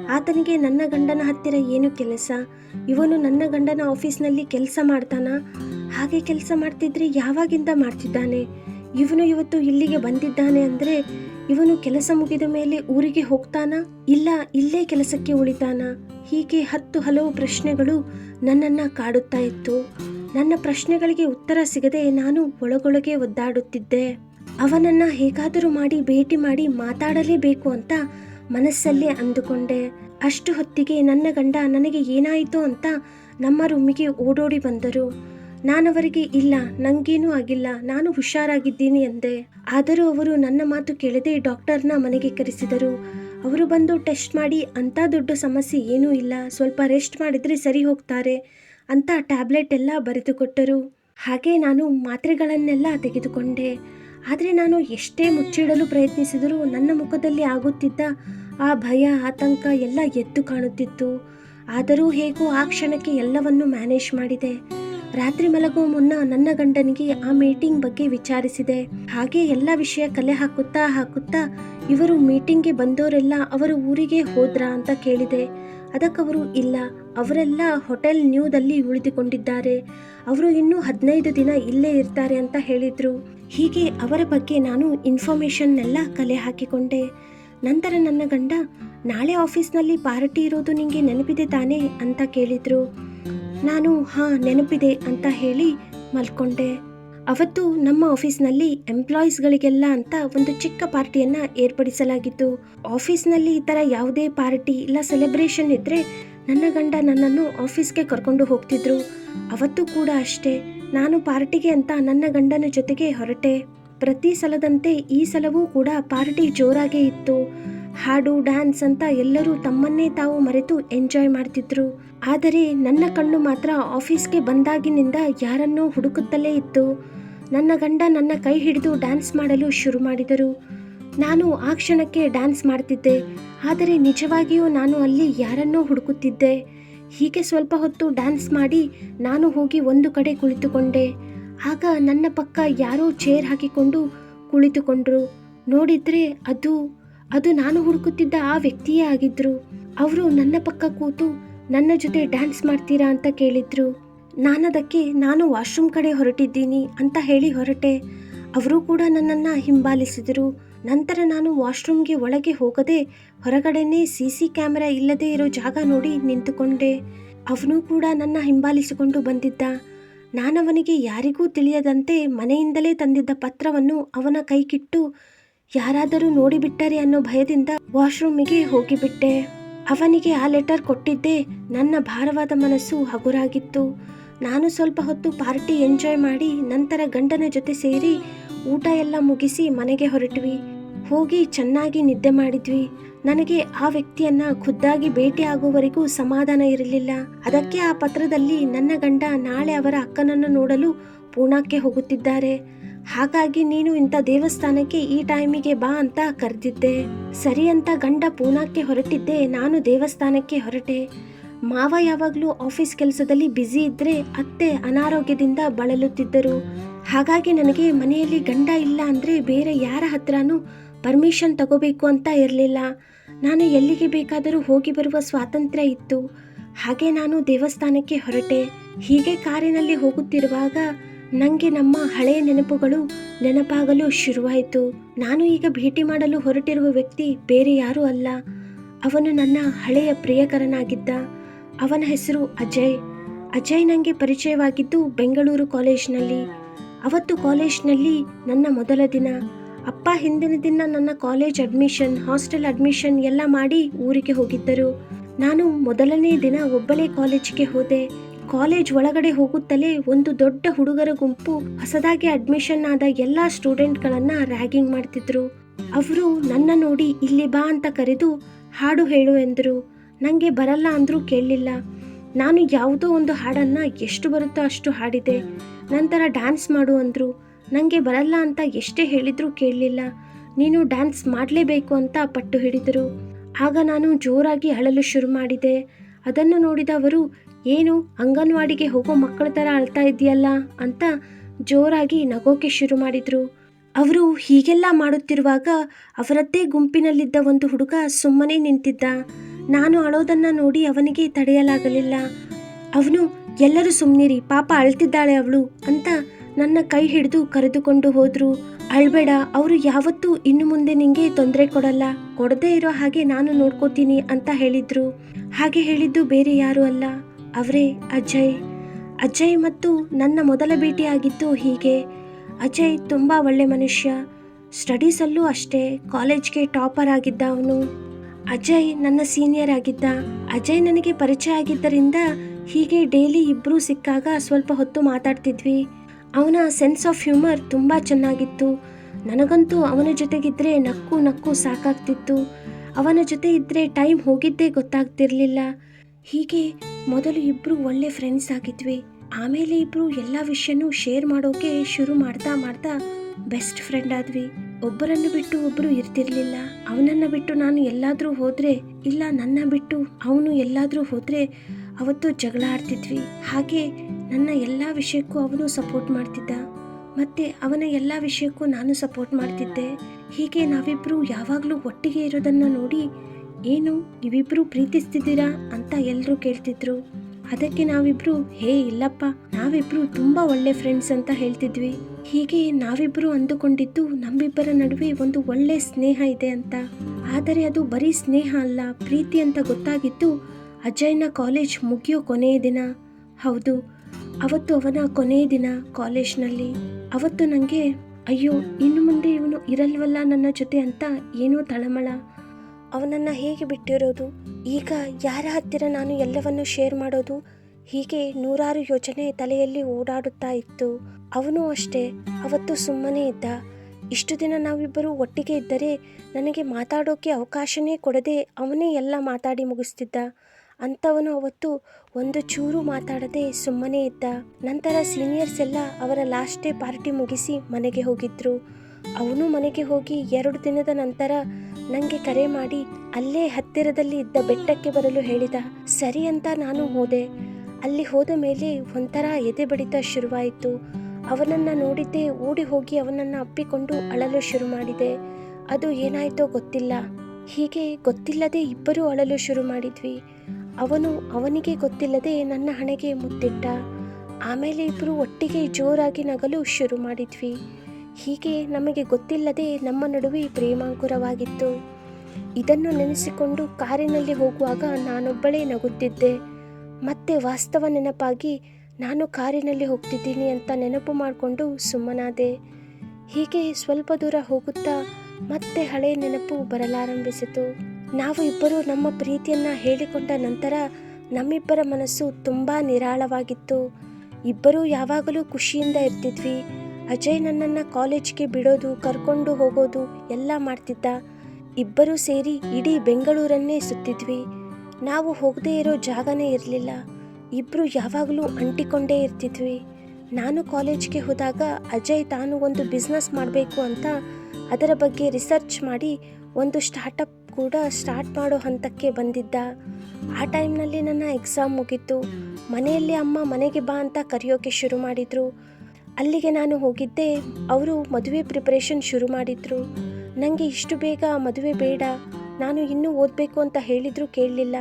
ಆತನಿಗೆ ನನ್ನ ಗಂಡನ ಹತ್ತಿರ ಏನು ಕೆಲಸ? ಇವನು ನನ್ನ ಗಂಡನ ಆಫೀಸ್ನಲ್ಲಿ ಕೆಲಸ ಮಾಡ್ತಾನ? ಹಾಗೆ ಕೆಲಸ ಮಾಡ್ತಿದ್ರೆ ಯಾವಾಗಿಂದ ಮಾಡ್ತಿದ್ದಾನೆ? ಇವನು ಇವತ್ತು ಇಲ್ಲಿಗೆ ಬಂದಿದ್ದಾನೆ ಅಂದರೆ ಇವನು ಕೆಲಸ ಮುಗಿದ ಮೇಲೆ ಊರಿಗೆ ಹೋಗ್ತಾನಾ? ಇಲ್ಲ, ಇಲ್ಲೇ ಕೆಲಸಕ್ಕೆ ಉಳಿತಾನ? ಹೀಗೆ ಹತ್ತು ಹಲವು ಪ್ರಶ್ನೆಗಳು ನನ್ನನ್ನು ಕಾಡುತ್ತಾ ಇತ್ತು. ನನ್ನ ಪ್ರಶ್ನೆಗಳಿಗೆ ಉತ್ತರ ಸಿಗದೆ ನಾನು ಒಳಗೊಳಗೆ ಒದ್ದಾಡುತ್ತಿದ್ದೆ. ಅವನನ್ನ ಹೇಗಾದರೂ ಮಾಡಿ ಭೇಟಿ ಮಾಡಿ ಮಾತಾಡಲೇಬೇಕು ಅಂತ ಮನಸ್ಸಲ್ಲಿ ಅಂದುಕೊಂಡೆ. ಅಷ್ಟು ಹೊತ್ತಿಗೆ ನನ್ನ ಗಂಡ ನನಗೆ ಏನಾಯಿತು ಅಂತ ನಮ್ಮ ರೂಮಿಗೆ ಓಡೋಡಿ ಬಂದರು. ನಾನವರಿಗೆ, ಇಲ್ಲ, ನಂಗೇನೂ ಆಗಿಲ್ಲ, ನಾನು ಹುಷಾರಾಗಿದ್ದೀನಿ ಎಂದೆ ಆದರೂ ಅವರು ನನ್ನ ಮಾತು ಕೇಳದೆ ಡಾಕ್ಟರ್ನ ಮನೆಗೆ ಕರೆಸಿದರು. ಅವರು ಬಂದು ಟೆಸ್ಟ್ ಮಾಡಿ ಅಂಥ ದೊಡ್ಡ ಸಮಸ್ಯೆ ಏನೂ ಇಲ್ಲ. ಸ್ವಲ್ಪ ರೆಸ್ಟ್ ಮಾಡಿದರೆ ಸರಿ ಹೋಗ್ತಾರೆ. ಅಂತ ಟ್ಯಾಬ್ಲೆಟ್ ಎಲ್ಲ ಬರೆದುಕೊಟ್ಟರು. ಹಾಗೆ ನಾನು ಮಾತ್ರೆಗಳನ್ನೆಲ್ಲ ತೆಗೆದುಕೊಂಡೆ. ಆದರೆ ನಾನು ಎಷ್ಟೇ ಮುಚ್ಚಿಡಲು ಪ್ರಯತ್ನಿಸಿದರೂ ನನ್ನ ಮುಖದಲ್ಲಿ ಆಗುತ್ತಿದ್ದ ಆ ಭಯ, ಆತಂಕ ಎಲ್ಲ ಎದ್ದು ಕಾಣುತ್ತಿತ್ತು. ಆದರೂ ಹೇಗೋ ಆ ಕ್ಷಣಕ್ಕೆ ಎಲ್ಲವನ್ನು ಮ್ಯಾನೇಜ್ ಮಾಡಿದೆ. ರಾತ್ರಿ ಮಲಗುವ ಮುನ್ನ ನನ್ನ ಗಂಡನಿಗೆ ಆ ಮೀಟಿಂಗ್ ಬಗ್ಗೆ ವಿಚಾರಿಸಿದೆ. ಹಾಗೆ ಎಲ್ಲ ವಿಷಯ ಕಲೆ ಹಾಕುತ್ತಾ ಹಾಕುತ್ತಾ ಇವರು ಮೀಟಿಂಗ್ಗೆ ಬಂದವರೆಲ್ಲ ಅವರು ಊರಿಗೆ ಹೋದ್ರಾ ಅಂತ ಕೇಳಿದೆ. ಅದಕ್ಕವರು ಇಲ್ಲ. ಅವರೆಲ್ಲ ಹೋಟೆಲ್ ನ್ಯೂದಲ್ಲಿ ಉಳಿದುಕೊಂಡಿದ್ದಾರೆ. ಅವರು ಇನ್ನೂ ಹದಿನೈದು ದಿನ ಇಲ್ಲೇ ಇರ್ತಾರೆ ಅಂತ ಹೇಳಿದ್ರು. ಹೀಗೆ ಅವರ ಬಗ್ಗೆ ನಾನು ಇನ್ಫಾರ್ಮೇಷನ್ನೆಲ್ಲ ಕಲೆ ಹಾಕಿಕೊಂಡೆ. ನಂತರ ನನ್ನ ಗಂಡ, ನಾಳೆ ಆಫೀಸ್ನಲ್ಲಿ ಪಾರ್ಟಿ ಇರೋದು ನಿಮಗೆ ನೆನಪಿದೆ ತಾನೇ? ಅಂತ ಕೇಳಿದ್ರು. ನಾನು, ಹಾ, ನೆನಪಿದೆ ಅಂತ ಹೇಳಿ ಮಲ್ಕೊಂಡೆ. ಅವತ್ತು ನಮ್ಮ ಆಫೀಸ್ನಲ್ಲಿ ಎಂಪ್ಲಾಯೀಸ್ಗಳಿಗೆಲ್ಲ ಅಂತ ಒಂದು ಚಿಕ್ಕ ಪಾರ್ಟಿಯನ್ನ ಏರ್ಪಡಿಸಲಾಗಿತ್ತು. ಆಫೀಸ್ನಲ್ಲಿ ಈ ಥರ ಯಾವುದೇ ಪಾರ್ಟಿ ಇಲ್ಲ, ಸೆಲೆಬ್ರೇಷನ್ ಇದ್ರೆ ನನ್ನ ಗಂಡ ನನ್ನನ್ನು ಆಫೀಸ್ಗೆ ಕರ್ಕೊಂಡು ಹೋಗ್ತಿದ್ರು. ಅವತ್ತು ಕೂಡ ಅಷ್ಟೇ. ನಾನು ಪಾರ್ಟಿಗೆ ಅಂತ ನನ್ನ ಗಂಡನ ಜೊತೆಗೆ ಹೊರಟೆ. ಪ್ರತಿ ಸಲದಂತೆ ಈ ಸಲವೂ ಕೂಡ ಪಾರ್ಟಿ ಜೋರಾಗೇ ಇತ್ತು. ಹಾಡು, ಡ್ಯಾನ್ಸ್ ಅಂತ ಎಲ್ಲರೂ ತಮ್ಮನ್ನೇ ತಾವು ಮರೆತು ಎಂಜಾಯ್ ಮಾಡ್ತಿದ್ರು. ಆದರೆ ನನ್ನ ಕಣ್ಣು ಮಾತ್ರ ಆಫೀಸ್ಗೆ ಬಂದಾಗಿನಿಂದ ಯಾರನ್ನೋ ಹುಡುಕುತ್ತಲೇ ಇತ್ತು. ನನ್ನ ಗಂಡ ನನ್ನ ಕೈ ಹಿಡಿದು ಡ್ಯಾನ್ಸ್ ಮಾಡಲು ಶುರು ಮಾಡಿದರು. ನಾನು ಆ ಕ್ಷಣಕ್ಕೆ ಡ್ಯಾನ್ಸ್ ಮಾಡ್ತಿದ್ದೆ. ಆದರೆ ನಿಜವಾಗಿಯೂ ನಾನು ಅಲ್ಲಿ ಯಾರನ್ನೋ ಹುಡುಕುತ್ತಿದ್ದೆ. ಹೀಗೆ ಸ್ವಲ್ಪ ಹೊತ್ತು ಡ್ಯಾನ್ಸ್ ಮಾಡಿ ನಾನು ಹೋಗಿ ಒಂದು ಕಡೆ ಕುಳಿತುಕೊಂಡೆ. ಆಗ ನನ್ನ ಪಕ್ಕ ಯಾರೋ ಚೇರ್ ಹಾಕಿಕೊಂಡು ಕುಳಿತುಕೊಂಡ್ರು. ನೋಡಿದ್ರೆ ಅದು ಅದು ನಾನು ಹುಡುಕುತ್ತಿದ್ದ ಆ ವ್ಯಕ್ತಿಯೇ ಆಗಿದ್ರು. ಅವರು ನನ್ನ ಪಕ್ಕ ಕೂತು ನನ್ನ ಜೊತೆ ಡ್ಯಾನ್ಸ್ ಮಾಡ್ತೀರಾ ಅಂತ ಕೇಳಿದ್ರು. ನಾನದಕ್ಕೆ ನಾನು ವಾಶ್ರೂಮ್ ಕಡೆ ಹೊರಟಿದ್ದೀನಿ ಅಂತ ಹೇಳಿ ಹೊರಟೆ. ಅವರು ಕೂಡ ನನ್ನನ್ನು ಹಿಂಬಾಲಿಸಿದರು. ನಂತರ ನಾನು ವಾಶ್ರೂಮ್ಗೆ ಒಳಗೆ ಹೋಗದೆ ಹೊರಗಡೆನೇ ಸಿ ಸಿ ಕ್ಯಾಮೆರಾ ಇಲ್ಲದೆ ಇರೋ ಜಾಗ ನೋಡಿ ನಿಂತುಕೊಂಡೆ. ಅವನು ಕೂಡ ನನ್ನ ಹಿಂಬಾಲಿಸಿಕೊಂಡು ಬಂದಿದ್ದ. ನಾನವನಿಗೆ ಯಾರಿಗೂ ತಿಳಿಯದಂತೆ ಮನೆಯಿಂದಲೇ ತಂದಿದ್ದ ಪತ್ರವನ್ನು ಅವನ ಕೈಕಿಟ್ಟು ಯಾರಾದರೂ ನೋಡಿಬಿಟ್ಟರೆ ಅನ್ನೋ ಭಯದಿಂದ ವಾಶ್ರೂಮಿಗೆ ಹೋಗಿಬಿಟ್ಟೆ. ಅವನಿಗೆ ಆ ಲೆಟರ್ ಕೊಟ್ಟಿದ್ದೆ ನನ್ನ ಭಾರವಾದ ಮನಸ್ಸು ಹಗುರಾಗಿತ್ತು. ನಾನು ಸ್ವಲ್ಪ ಹೊತ್ತು ಪಾರ್ಟಿ ಎಂಜಾಯ್ ಮಾಡಿ ನಂತರ ಗಂಡನ ಜೊತೆ ಸೇರಿ ಊಟ ಎಲ್ಲ ಮುಗಿಸಿ ಮನೆಗೆ ಹೊರಟ್ವಿ. ಹೋಗಿ ಚೆನ್ನಾಗಿ ನಿದ್ದೆ ಮಾಡಿದ್ವಿ. ನನಗೆ ಆ ವ್ಯಕ್ತಿಯನ್ನ ಖುದ್ದಾಗಿ ಭೇಟಿ ಆಗುವವರೆಗೂ ಸಮಾಧಾನ ಇರಲಿಲ್ಲ. ಅದಕ್ಕೆ ಆ ಪತ್ರದಲ್ಲಿ ನನ್ನ ಗಂಡ ನಾಳೆ ಅವರ ಅಕ್ಕನನ್ನು ನೋಡಲು ಪೂಣಾಕ್ಕೆ ಹೋಗುತ್ತಿದ್ದಾರೆ. ಹಾಗಾಗಿ ನೀನು ಇಂಥ ದೇವಸ್ಥಾನಕ್ಕೆ ಈ ಟೈಮಿಗೆ ಬಾ ಅಂತ ಕರೆದಿದ್ದೆ. ಸರಿ ಅಂತ ಗಂಡ ಪೂನಾಕ್ಕೆ ಹೊರಟಿದ್ದೆ ನಾನು ದೇವಸ್ಥಾನಕ್ಕೆ ಹೊರಟೆ. ಮಾವ ಯಾವಾಗಲೂ ಆಫೀಸ್ ಕೆಲಸದಲ್ಲಿ ಬ್ಯುಸಿ ಇದ್ರೆ ಅತ್ತೆ ಅನಾರೋಗ್ಯದಿಂದ ಬಳಲುತ್ತಿದ್ದರು. ಹಾಗಾಗಿ ನನಗೆ ಮನೆಯಲ್ಲಿ ಗಂಡ ಇಲ್ಲ ಅಂದರೆ ಬೇರೆ ಯಾರ ಹತ್ರನೂ ಪರ್ಮಿಷನ್ ತಗೋಬೇಕು ಅಂತ ಇರಲಿಲ್ಲ. ನಾನು ಎಲ್ಲಿಗೆ ಬೇಕಾದರೂ ಹೋಗಿ ಬರುವ ಸ್ವಾತಂತ್ರ್ಯ ಇತ್ತು. ಹಾಗೆ ನಾನು ದೇವಸ್ಥಾನಕ್ಕೆ ಹೊರಟೆ. ಹೀಗೆ ಕಾರಿನಲ್ಲಿ ಹೋಗುತ್ತಿರುವಾಗ ನನಗೆ ನಮ್ಮ ಹಳೆಯ ನೆನಪುಗಳು ನೆನಪಾಗಲು ಶುರುವಾಯಿತು. ನಾನು ಈಗ ಭೇಟಿ ಮಾಡಲು ಹೊರಟಿರುವ ವ್ಯಕ್ತಿ ಬೇರೆ ಯಾರೂ ಅಲ್ಲ. ಅವನು ನನ್ನ ಹಳೆಯ ಪ್ರಿಯಕರನಾಗಿದ್ದ. ಅವನ ಹೆಸರು ಅಜಯ್. ಅಜಯ್ ನನಗೆ ಪರಿಚಯವಾಗಿದ್ದು ಬೆಂಗಳೂರು ಕಾಲೇಜ್ನಲ್ಲಿ. ಅವತ್ತು ಕಾಲೇಜ್ನಲ್ಲಿ ನನ್ನ ಮೊದಲ ದಿನ. ಅಪ್ಪ ಹಿಂದಿನ ದಿನ ನನ್ನ ಕಾಲೇಜ್ ಅಡ್ಮಿಷನ್ ಹಾಸ್ಟೆಲ್ ಅಡ್ಮಿಷನ್ ಎಲ್ಲ ಮಾಡಿ ಊರಿಗೆ ಹೋಗಿದ್ದರು. ನಾನು ಮೊದಲನೇ ದಿನ ಒಬ್ಬಳೇ ಕಾಲೇಜಿಗೆ ಹೋದೆ. ಕಾಲೇಜ್ ಒಳಗಡೆ ಹೋಗುತ್ತಲೇ ಒಂದು ದೊಡ್ಡ ಹುಡುಗರ ಗುಂಪು ಹೊಸದಾಗಿ ಅಡ್ಮಿಷನ್ ಆದ ಎಲ್ಲ ಸ್ಟೂಡೆಂಟ್ಗಳನ್ನ ರ್ಯಾಗಿಂಗ್ ಮಾಡ್ತಿದ್ರು. ಅವರು ನನ್ನ ನೋಡಿ ಇಲ್ಲಿ ಬಾ ಅಂತ ಕರೆದು ಹಾಡು ಹೇಳು ಎಂದರು. ನನಗೆ ಬರಲ್ಲ ಅಂದರೂ ಕೇಳಲಿಲ್ಲ ನಾನು ಯಾವುದೋ ಒಂದು ಹಾಡನ್ನ ಎಷ್ಟು ಬರುತ್ತೋ ಅಷ್ಟು ಹಾಡಿದೆ. ನಂತರ ಡ್ಯಾನ್ಸ್ ಮಾಡು ಅಂದರು. ನನಗೆ ಬರಲ್ಲ ಅಂತ ಎಷ್ಟೇ ಹೇಳಿದರೂ ಕೇಳಲಿಲ್ಲ. ನೀನು ಡ್ಯಾನ್ಸ್ ಮಾಡಲೇಬೇಕು ಅಂತ ಪಟ್ಟು ಹಿಡಿದರು. ಆಗ ನಾನು ಜೋರಾಗಿ ಅಳಲು ಶುರು ಮಾಡಿದೆ. ಅದನ್ನು ನೋಡಿದವರು ಏನು, ಅಂಗನವಾಡಿಗೆ ಹೋಗೋ ಮಕ್ಕಳ ಥರ ಅಳ್ತಾ ಇದೆಯಲ್ಲ ಅಂತ ಜೋರಾಗಿ ನಗೋಕೆ ಶುರು ಮಾಡಿದರು. ಅವರು ಹೀಗೆಲ್ಲ ಮಾಡುತ್ತಿರುವಾಗ ಅವರದ್ದೇ ಗುಂಪಿನಲ್ಲಿದ್ದ ಒಂದು ಹುಡುಗ ಸುಮ್ಮನೆ ನಿಂತಿದ್ದ. ನಾನು ಅಳೋದನ್ನು ನೋಡಿ ಅವನಿಗೆ ತಡೆಯಲಾಗಲಿಲ್ಲ. ಅವನು, ಎಲ್ಲರೂ ಸುಮ್ಮನಿರಿ ಪಾಪ ಅಳ್ತಿದ್ದಾಳೆ ಅವಳು ಅಂತ ನನ್ನ ಕೈ ಹಿಡಿದು ಕರೆದುಕೊಂಡು ಹೋದ್ರು. ಅಳ್ಬೇಡ, ಅವರು ಯಾವತ್ತೂ ಇನ್ನು ಮುಂದೆ ನಿಂಗೆ ತೊಂದರೆ ಕೊಡಲ್ಲ. ಕೊಡದೇ ಇರೋ ಹಾಗೆ ನಾನು ನೋಡ್ಕೋತೀನಿ ಅಂತ ಹೇಳಿದ್ರು. ಹಾಗೆ ಹೇಳಿದ್ದು ಬೇರೆ ಯಾರು ಅಲ್ಲ. ಅವರೇ, ಅಜಯ್. ಅಜಯ್ ಮತ್ತು ನನ್ನ ಮೊದಲ ಭೇಟಿಯಾಗಿದ್ದು ಹೀಗೆ. ಅಜಯ್ ತುಂಬ ಒಳ್ಳೆ ಮನುಷ್ಯ. ಸ್ಟಡೀಸಲ್ಲೂ ಅಷ್ಟೇ, ಕಾಲೇಜ್ಗೆ ಟಾಪರ್ ಆಗಿದ್ದ ಅವನು ಅಜಯ್ ನನ್ನ ಸೀನಿಯರ್ ಆಗಿದ್ದ. ಅಜಯ್ ನನಗೆ ಪರಿಚಯ ಆಗಿದ್ದರಿಂದ ಹೀಗೆ ಡೈಲಿ ಇಬ್ಬರೂ ಸಿಕ್ಕಾಗ ಸ್ವಲ್ಪ ಹೊತ್ತು ಮಾತಾಡ್ತಿದ್ವಿ. ಅವನ ಸೆನ್ಸ್ ಆಫ್ ಹ್ಯೂಮರ್ ತುಂಬ ಚೆನ್ನಾಗಿತ್ತು. ನನಗಂತೂ ಅವನ ಜೊತೆಗಿದ್ದರೆ ನಕ್ಕು ನಕ್ಕು ಸಾಕಾಗ್ತಿತ್ತು. ಅವನ ಜೊತೆ ಇದ್ದರೆ ಟೈಮ್ ಹೋಗಿದ್ದೇ ಗೊತ್ತಾಗ್ತಿರಲಿಲ್ಲ. ಹೀಗೆ ಮೊದಲು ಇಬ್ಬರು ಒಳ್ಳೆ ಫ್ರೆಂಡ್ಸ್ ಆಗಿದ್ವಿ. ಆಮೇಲೆ ಇಬ್ಬರು ಎಲ್ಲ ವಿಷಯನೂ ಶೇರ್ ಮಾಡೋಕೆ ಶುರು ಮಾಡ್ತಾ ಮಾಡ್ತಾ ಬೆಸ್ಟ್ ಫ್ರೆಂಡ್ ಆದ್ವಿ. ಒಬ್ಬರನ್ನು ಬಿಟ್ಟು ಒಬ್ಬರು ಇರ್ತಿರ್ಲಿಲ್ಲ. ಅವನನ್ನ ಬಿಟ್ಟು ನಾನು ಎಲ್ಲಾದ್ರೂ ಹೋದರೆ, ಇಲ್ಲ ನನ್ನ ಬಿಟ್ಟು ಅವನು ಎಲ್ಲಾದ್ರೂ ಹೋದರೆ ಅವತ್ತು ಜಗಳ ಆಡ್ತಿದ್ವಿ. ಹಾಗೆ ನನ್ನ ಎಲ್ಲ ವಿಷಯಕ್ಕೂ ಅವನು ಸಪೋರ್ಟ್ ಮಾಡ್ತಿದ್ದ. ಮತ್ತೆ ಅವನ ಎಲ್ಲ ವಿಷಯಕ್ಕೂ ನಾನು ಸಪೋರ್ಟ್ ಮಾಡ್ತಿದ್ದೆ. ಹೀಗೆ ನಾವಿಬ್ಬರು ಯಾವಾಗಲೂ ಒಟ್ಟಿಗೆ ಇರೋದನ್ನು ನೋಡಿ, ಏನು ನೀವಿಬ್ಬರು ಪ್ರೀತಿಸ್ತಿದ್ದೀರಾ ಅಂತ ಎಲ್ಲರೂ ಕೇಳ್ತಿದ್ರು. ಅದಕ್ಕೆ ನಾವಿಬ್ರು, ಹೇ, ಇಲ್ಲಪ್ಪ, ನಾವಿಬ್ರು ತುಂಬಾ ಒಳ್ಳೆ ಫ್ರೆಂಡ್ಸ್ ಅಂತ ಹೇಳ್ತಿದ್ವಿ. ಹೀಗೆ ನಾವಿಬ್ರು ಅಂದುಕೊಂಡಿದ್ದು ನಮ್ಮಿಬ್ಬರ ನಡುವೆ ಒಂದು ಒಳ್ಳೆ ಸ್ನೇಹ ಇದೆ ಅಂತ. ಆದರೆ ಅದು ಬರೀ ಸ್ನೇಹ ಅಲ್ಲ, ಪ್ರೀತಿ ಅಂತ ಗೊತ್ತಾಗಿದ್ದು ಅಜಯ್ನ ಕಾಲೇಜ್ ಮುಗಿಯೋ ಕೊನೆಯ ದಿನ. ಹೌದು ಅವತ್ತು ಅವನ ಕೊನೆಯ ದಿನ ಕಾಲೇಜ್ನಲ್ಲಿ. ಅವತ್ತು ನನಗೆ ಅಯ್ಯೋ, ಇನ್ನು ಮುಂದೆ ಇವನು ಇರಲ್ವಲ್ಲ ನನ್ನ ಜೊತೆ ಅಂತ ಏನೋ ತಳಮಳ. ಅವನನ್ನು ಹೇಗೆ ಬಿಟ್ಟಿರೋದು? ಈಗ ಯಾರ ಹತ್ತಿರ ನಾನು ಎಲ್ಲವನ್ನು ಶೇರ್ ಮಾಡೋದು? ಹೀಗೆ ನೂರಾರು ಯೋಚನೆ ತಲೆಯಲ್ಲಿ ಓಡಾಡುತ್ತಾ ಇತ್ತು. ಅವನು ಅಷ್ಟೇ, ಅವತ್ತು ಸುಮ್ಮನೆ ಇದ್ದ. ಇಷ್ಟು ದಿನ ನಾವಿಬ್ಬರು ಒಟ್ಟಿಗೆ ಇದ್ದರೆ ನನಗೆ ಮಾತಾಡೋಕೆ ಅವಕಾಶನೇ ಕೊಡದೆ ಅವನೇ ಎಲ್ಲ ಮಾತಾಡಿ ಮುಗಿಸ್ತಿದ್ದ. ಅಂಥವನು ಅವತ್ತು ಒಂದು ಚೂರು ಮಾತಾಡದೆ ಸುಮ್ಮನೆ ಇದ್ದ. ನಂತರ ಸೀನಿಯರ್ಸ್ ಎಲ್ಲ ಅವರ ಲಾಸ್ಟ್ ಡೇ ಪಾರ್ಟಿ ಮುಗಿಸಿ ಮನೆಗೆ ಹೋಗಿದ್ರು. ಅವನು ಮನೆಗೆ ಹೋಗಿ ಎರಡು ದಿನದ ನಂತರ ನನಗೆ ಕರೆ ಮಾಡಿ ಅಲ್ಲೇ ಹತ್ತಿರದಲ್ಲಿ ಇದ್ದ ಬೆಟ್ಟಕ್ಕೆ ಬರಲು ಹೇಳಿದ. ಸರಿ ಅಂತ ನಾನು ಹೋದೆ. ಅಲ್ಲಿ ಹೋದ ಮೇಲೆ ಒಂಥರ ಎದೆ ಬಡಿತ ಶುರುವಾಯಿತು. ಅವನನ್ನು ನೋಡಿದ್ದೆ ಓಡಿ ಹೋಗಿ ಅವನನ್ನು ಅಪ್ಪಿಕೊಂಡು ಅಳಲು ಶುರು ಮಾಡಿದೆ. ಅದು ಏನಾಯಿತೋ ಗೊತ್ತಿಲ್ಲ. ಹೀಗೆ ಗೊತ್ತಿಲ್ಲದೆ ಇಬ್ಬರೂ ಅಳಲು ಶುರು ಮಾಡಿದ್ವಿ. ಅವನು ಅವನಿಗೆ ಗೊತ್ತಿಲ್ಲದೆ ನನ್ನ ಹಣೆಗೆ ಮುತ್ತಿಟ್ಟ. ಆಮೇಲೆ ಇಬ್ಬರು ಒಟ್ಟಿಗೆ ಜೋರಾಗಿ ನಗಲು ಶುರು ಮಾಡಿದ್ವಿ. ಹೀಗೆ ನಮಗೆ ಗೊತ್ತಿಲ್ಲದೆ ನಮ್ಮ ನಡುವೆ ಪ್ರೇಮಾಂಕುರವಾಗಿತ್ತು. ಇದನ್ನು ನೆನೆಸಿಕೊಂಡು ಕಾರಿನಲ್ಲಿ ಹೋಗುವಾಗ ನಾನೊಬ್ಬಳೇ ನಗುತ್ತಿದ್ದೆ. ಮತ್ತೆ ವಾಸ್ತವ ನೆನಪಾಗಿ ನಾನು ಕಾರಿನಲ್ಲಿ ಹೋಗ್ತಿದ್ದೀನಿ ಅಂತ ನೆನಪು ಮಾಡಿಕೊಂಡು ಸುಮ್ಮನಾದೆ. ಹೀಗೆ ಸ್ವಲ್ಪ ದೂರ ಹೋಗುತ್ತಾ ಮತ್ತೆ ಹಳೆ ನೆನಪು ಬರಲಾರಂಭಿಸಿತು. ನಾವು ಇಬ್ಬರು ನಮ್ಮ ಪ್ರೀತಿಯನ್ನು ಹೇಳಿಕೊಂಡ ನಂತರ ನಮ್ಮಿಬ್ಬರ ಮನಸ್ಸು ತುಂಬ ನಿರಾಳವಾಗಿತ್ತು. ಇಬ್ಬರೂ ಯಾವಾಗಲೂ ಖುಷಿಯಿಂದ ಇರ್ತಿದ್ವಿ. ಅಜಯ್ ನನ್ನನ್ನು ಕಾಲೇಜ್ಗೆ ಬಿಡೋದು, ಕರ್ಕೊಂಡು ಹೋಗೋದು ಎಲ್ಲ ಮಾಡ್ತಿದ್ದ. ಇಬ್ಬರೂ ಸೇರಿ ಇಡೀ ಬೆಂಗಳೂರನ್ನೇ ಸುತ್ತಿದ್ವಿ. ನಾವು ಹೋಗದೇ ಇರೋ ಜಾಗನೇ ಇರಲಿಲ್ಲ. ಇಬ್ಬರು ಯಾವಾಗಲೂ ಅಂಟಿಕೊಂಡೇ ಇರ್ತಿದ್ವಿ. ನಾನು ಕಾಲೇಜ್ಗೆ ಹೋದಾಗ ಅಜಯ್ ತಾನು ಒಂದು ಬಿಸ್ನೆಸ್ ಮಾಡಬೇಕು ಅಂತ ಅದರ ಬಗ್ಗೆ ರಿಸರ್ಚ್ ಮಾಡಿ ಒಂದು ಸ್ಟಾರ್ಟಪ್ ಕೂಡ ಸ್ಟಾರ್ಟ್ ಮಾಡೋ ಹಂತಕ್ಕೆ ಬಂದಿದ್ದ. ಆ ಟೈಮ್ನಲ್ಲಿ ನನ್ನ ಎಕ್ಸಾಮ್ ಮುಗೀತು. ಮನೆಯಲ್ಲಿ ಅಮ್ಮ ಮನೆಗೆ ಬಾ ಅಂತ ಕರೆಯೋಕೆ ಶುರು ಮಾಡಿದರು. ಅಲ್ಲಿಗೆ ನಾನು ಹೋಗಿದ್ದೆ. ಅವರು ಮದುವೆ ಪ್ರಿಪ್ರೇಷನ್ ಶುರು ಮಾಡಿದರು. ನನಗೆ ಇಷ್ಟು ಬೇಗ ಮದುವೆ ಬೇಡ. ನಾನು ಇನ್ನೂ ಓದಬೇಕು ಅಂತ ಹೇಳಿದರೂ ಕೇಳಲಿಲ್ಲ.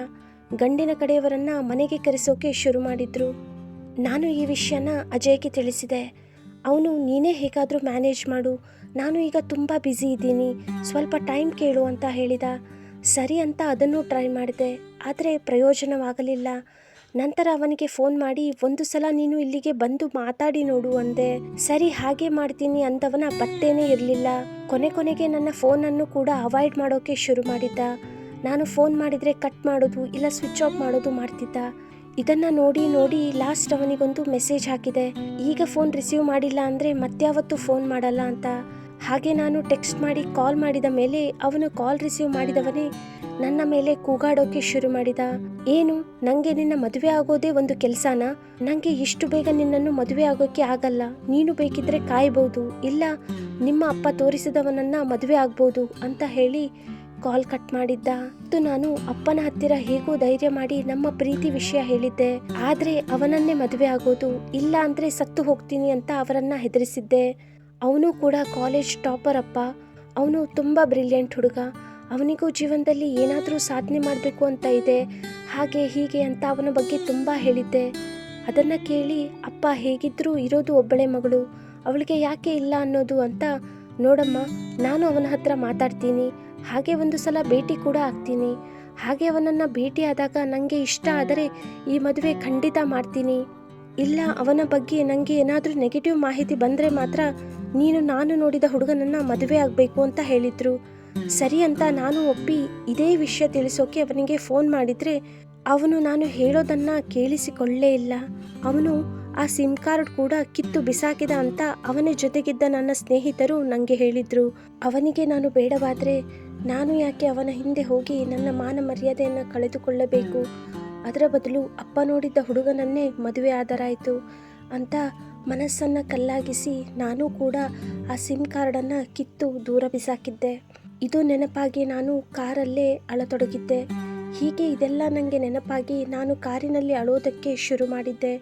ಗಂಡಿನ ಕಡೆಯವರನ್ನು ಮನೆಗೆ ಕರೆಸೋಕೆ ಶುರು ಮಾಡಿದರು. ನಾನು ಈ ವಿಷಯನ ಅಜಯ್ಗೆ ತಿಳಿಸಿದೆ. ಅವನು ನೀನೇ ಹೇಗಾದರೂ ಮ್ಯಾನೇಜ್ ಮಾಡು. ನಾನು ಈಗ ತುಂಬ ಬ್ಯುಸಿ ಇದ್ದೀನಿ. ಸ್ವಲ್ಪ ಟೈಮ್ ಕೇಳು ಅಂತ ಹೇಳಿದ. ಸರಿ ಅಂತ ಅದನ್ನು ಟ್ರೈ ಮಾಡಿದೆ. ಆದರೆ ಪ್ರಯೋಜನವಾಗಲಿಲ್ಲ. ನಂತರ ಅವನಿಗೆ ಫೋನ್ ಮಾಡಿ, ಒಂದು ಸಲ ನೀನು ಇಲ್ಲಿಗೆ ಬಂದು ಮಾತಾಡಿ ನೋಡು ಅಂದೆ. ಸರಿ, ಹಾಗೆ ಮಾಡ್ತೀನಿ ಅಂತವನ ಪತ್ತೇನೇ ಇರಲಿಲ್ಲ. ಕೊನೆ ಕೊನೆಗೆ ನನ್ನ ಫೋನನ್ನು ಕೂಡ ಅವಾಯ್ಡ್ ಮಾಡೋಕೆ ಶುರು ಮಾಡಿದ್ದ ನಾನು ಫೋನ್ ಮಾಡಿದರೆ ಕಟ್ ಮಾಡೋದು ಇಲ್ಲ ಸ್ವಿಚ್ ಆಫ್ ಮಾಡೋದು ಮಾಡ್ತಿದ್ದ. ಇದನ್ನು ನೋಡಿ ನೋಡಿ ಲಾಸ್ಟ್ ಅವನಿಗೊಂದು ಮೆಸೇಜ್ ಹಾಕಿದೆ. ಈಗ ಫೋನ್ ರಿಸೀವ್ ಮಾಡಿಲ್ಲ ಅಂದರೆ ಮತ್ಯಾವತ್ತು ಫೋನ್ ಮಾಡಲ್ಲ ಅಂತ. ಹಾಗೆ ನಾನು ಟೆಕ್ಸ್ಟ್ ಮಾಡಿ ಕಾಲ್ ಮಾಡಿದ ಮೇಲೆ ಅವನು ಕಾಲ್ ರಿಸೀವ್ ಮಾಡಿದವನೇ ನನ್ನ ಮೇಲೆ ಕೂಗಾಡೋಕೆ ಶುರು ಮಾಡಿದ. ಏನು? ನಂಗೆ ನಿನ್ನ ಮದುವೆ ಆಗೋದೇ ಒಂದು ಕೆಲಸನಾ? ನಂಗೆ ಇಷ್ಟು ಬೇಗ ನಿನ್ನನ್ನು ಮದುವೆ ಆಗೋಕೆ ಆಗಲ್ಲ. ನೀನು ಬೇಕಿದ್ರೆ ಕಾಯಬಹುದು ಇಲ್ಲ, ನಿಮ್ಮ ಅಪ್ಪ ತೋರಿಸಿದವನನ್ನ ಮದುವೆ ಆಗ್ಬೋದು ಅಂತ ಹೇಳಿ ಕಾಲ್ ಕಟ್ ಮಾಡಿದ್ದ. ಮತ್ತು ನಾನು ಅಪ್ಪನ ಹತ್ತಿರ ಹೇಗೂ ಧೈರ್ಯ ಮಾಡಿ ನಮ್ಮ ಪ್ರೀತಿ ವಿಷಯ ಹೇಳಿದ್ದೆ. ಆದ್ರೆ ಅವನನ್ನೇ ಮದುವೆ ಆಗೋದು ಇಲ್ಲ ಅಂದ್ರೆ ಸತ್ತು ಹೋಗ್ತೀನಿ ಅಂತ ಅವರನ್ನ ಹೆದರಿಸಿದ್ದೆ. ಅವನು ಕೂಡ ಕಾಲೇಜ್ ಟಾಪರ್ ಅಪ್ಪ. ಅವನು ತುಂಬ ಬ್ರಿಲಿಯಂಟ್ ಹುಡುಗ. ಅವನಿಗೂ ಜೀವನದಲ್ಲಿ ಏನಾದರೂ ಸಾಧನೆ ಮಾಡಬೇಕು ಅಂತ ಇದೆ. ಹಾಗೆ ಹೀಗೆ ಅಂತ ಅವನ ಬಗ್ಗೆ ತುಂಬ ಹೇಳಿದ್ದೆ. ಅದನ್ನು ಕೇಳಿ, ಅಪ್ಪ ಹೇಗಿದ್ದರೂ ಇರೋದು ಒಬ್ಬಳೆ ಮಗಳು. ಅವಳಿಗೆ ಯಾಕೆ ಇಲ್ಲ ಅನ್ನೋದು ಅಂತ ನೋಡಮ್ಮ, ನಾನು ಅವನ ಹತ್ರ ಮಾತಾಡ್ತೀನಿ. ಹಾಗೆ ಒಂದು ಸಲ ಭೇಟಿ ಕೂಡ ಆಗ್ತೀನಿ. ಹಾಗೆ ಅವನನ್ನು ಭೇಟಿ ಆದಾಗ ನನಗೆ ಇಷ್ಟ ಆದರೆ ಈ ಮದುವೆ ಖಂಡಿತ ಮಾಡ್ತೀನಿ. ಇಲ್ಲ, ಅವನ ಬಗ್ಗೆ ನನಗೆ ಏನಾದರೂ ನೆಗೆಟಿವ್ ಮಾಹಿತಿ ಬಂದರೆ ಮಾತ್ರ ನೀನು ನಾನು ನೋಡಿದ ಹುಡುಗನನ್ನ ಮದುವೆ ಆಗಬೇಕು ಅಂತ ಹೇಳಿದ್ರು. ಸರಿ ಅಂತ ನಾನು ಒಪ್ಪಿ ಇದೇ ವಿಷಯ ತಿಳಿಸೋಕೆ ಅವನಿಗೆ ಫೋನ್ ಮಾಡಿದ್ರೆ ಅವನು ನಾನು ಹೇಳೋದನ್ನ ಕೇಳಿಸಿಕೊಳ್ಳೇ ಇಲ್ಲ. ಅವನು ಆ ಸಿಮ್ ಕಾರ್ಡ್ ಕೂಡ ಕಿತ್ತು ಬಿಸಾಕಿದ ಅಂತ ಅವನ ಜೊತೆಗಿದ್ದ ನನ್ನ ಸ್ನೇಹಿತರು ನನಗೆ ಹೇಳಿದ್ರು. ಅವನಿಗೆ ನಾನು ಬೇಡವಾದ್ರೆ ನಾನು ಯಾಕೆ ಅವನ ಹಿಂದೆ ಹೋಗಿ ನನ್ನ ಮಾನ ಮರ್ಯಾದೆಯನ್ನು ಕಳೆದುಕೊಳ್ಳಬೇಕು? ಅದರ ಬದಲು ಅಪ್ಪ ನೋಡಿದ್ದ ಹುಡುಗನನ್ನೇ ಮದುವೆ ಆದರಾಯಿತು ಅಂತ ಮನಸ್ಸನ್ನು ಕಲ್ಲಾಗಿಸಿ ನಾನು ಕೂಡ ಆ ಸಿಮ್ ಕಾರ್ಡನ್ನು ಕಿತ್ತು ದೂರ ಬಿಸಾಕಿದ್ದೆ. ಇದು ನೆನಪಾಗಿ ನಾನು ಕಾರಲ್ಲೇ ಅಳತೊಡಗಿದ್ದೆ. ಹೀಗೆ ಇದೆಲ್ಲ ನನಗೆ ನೆನಪಾಗಿ ನಾನು ಕಾರಿನಲ್ಲಿ ಅಳೋದಕ್ಕೆ ಶುರು ಮಾಡಿದ್ದೆ.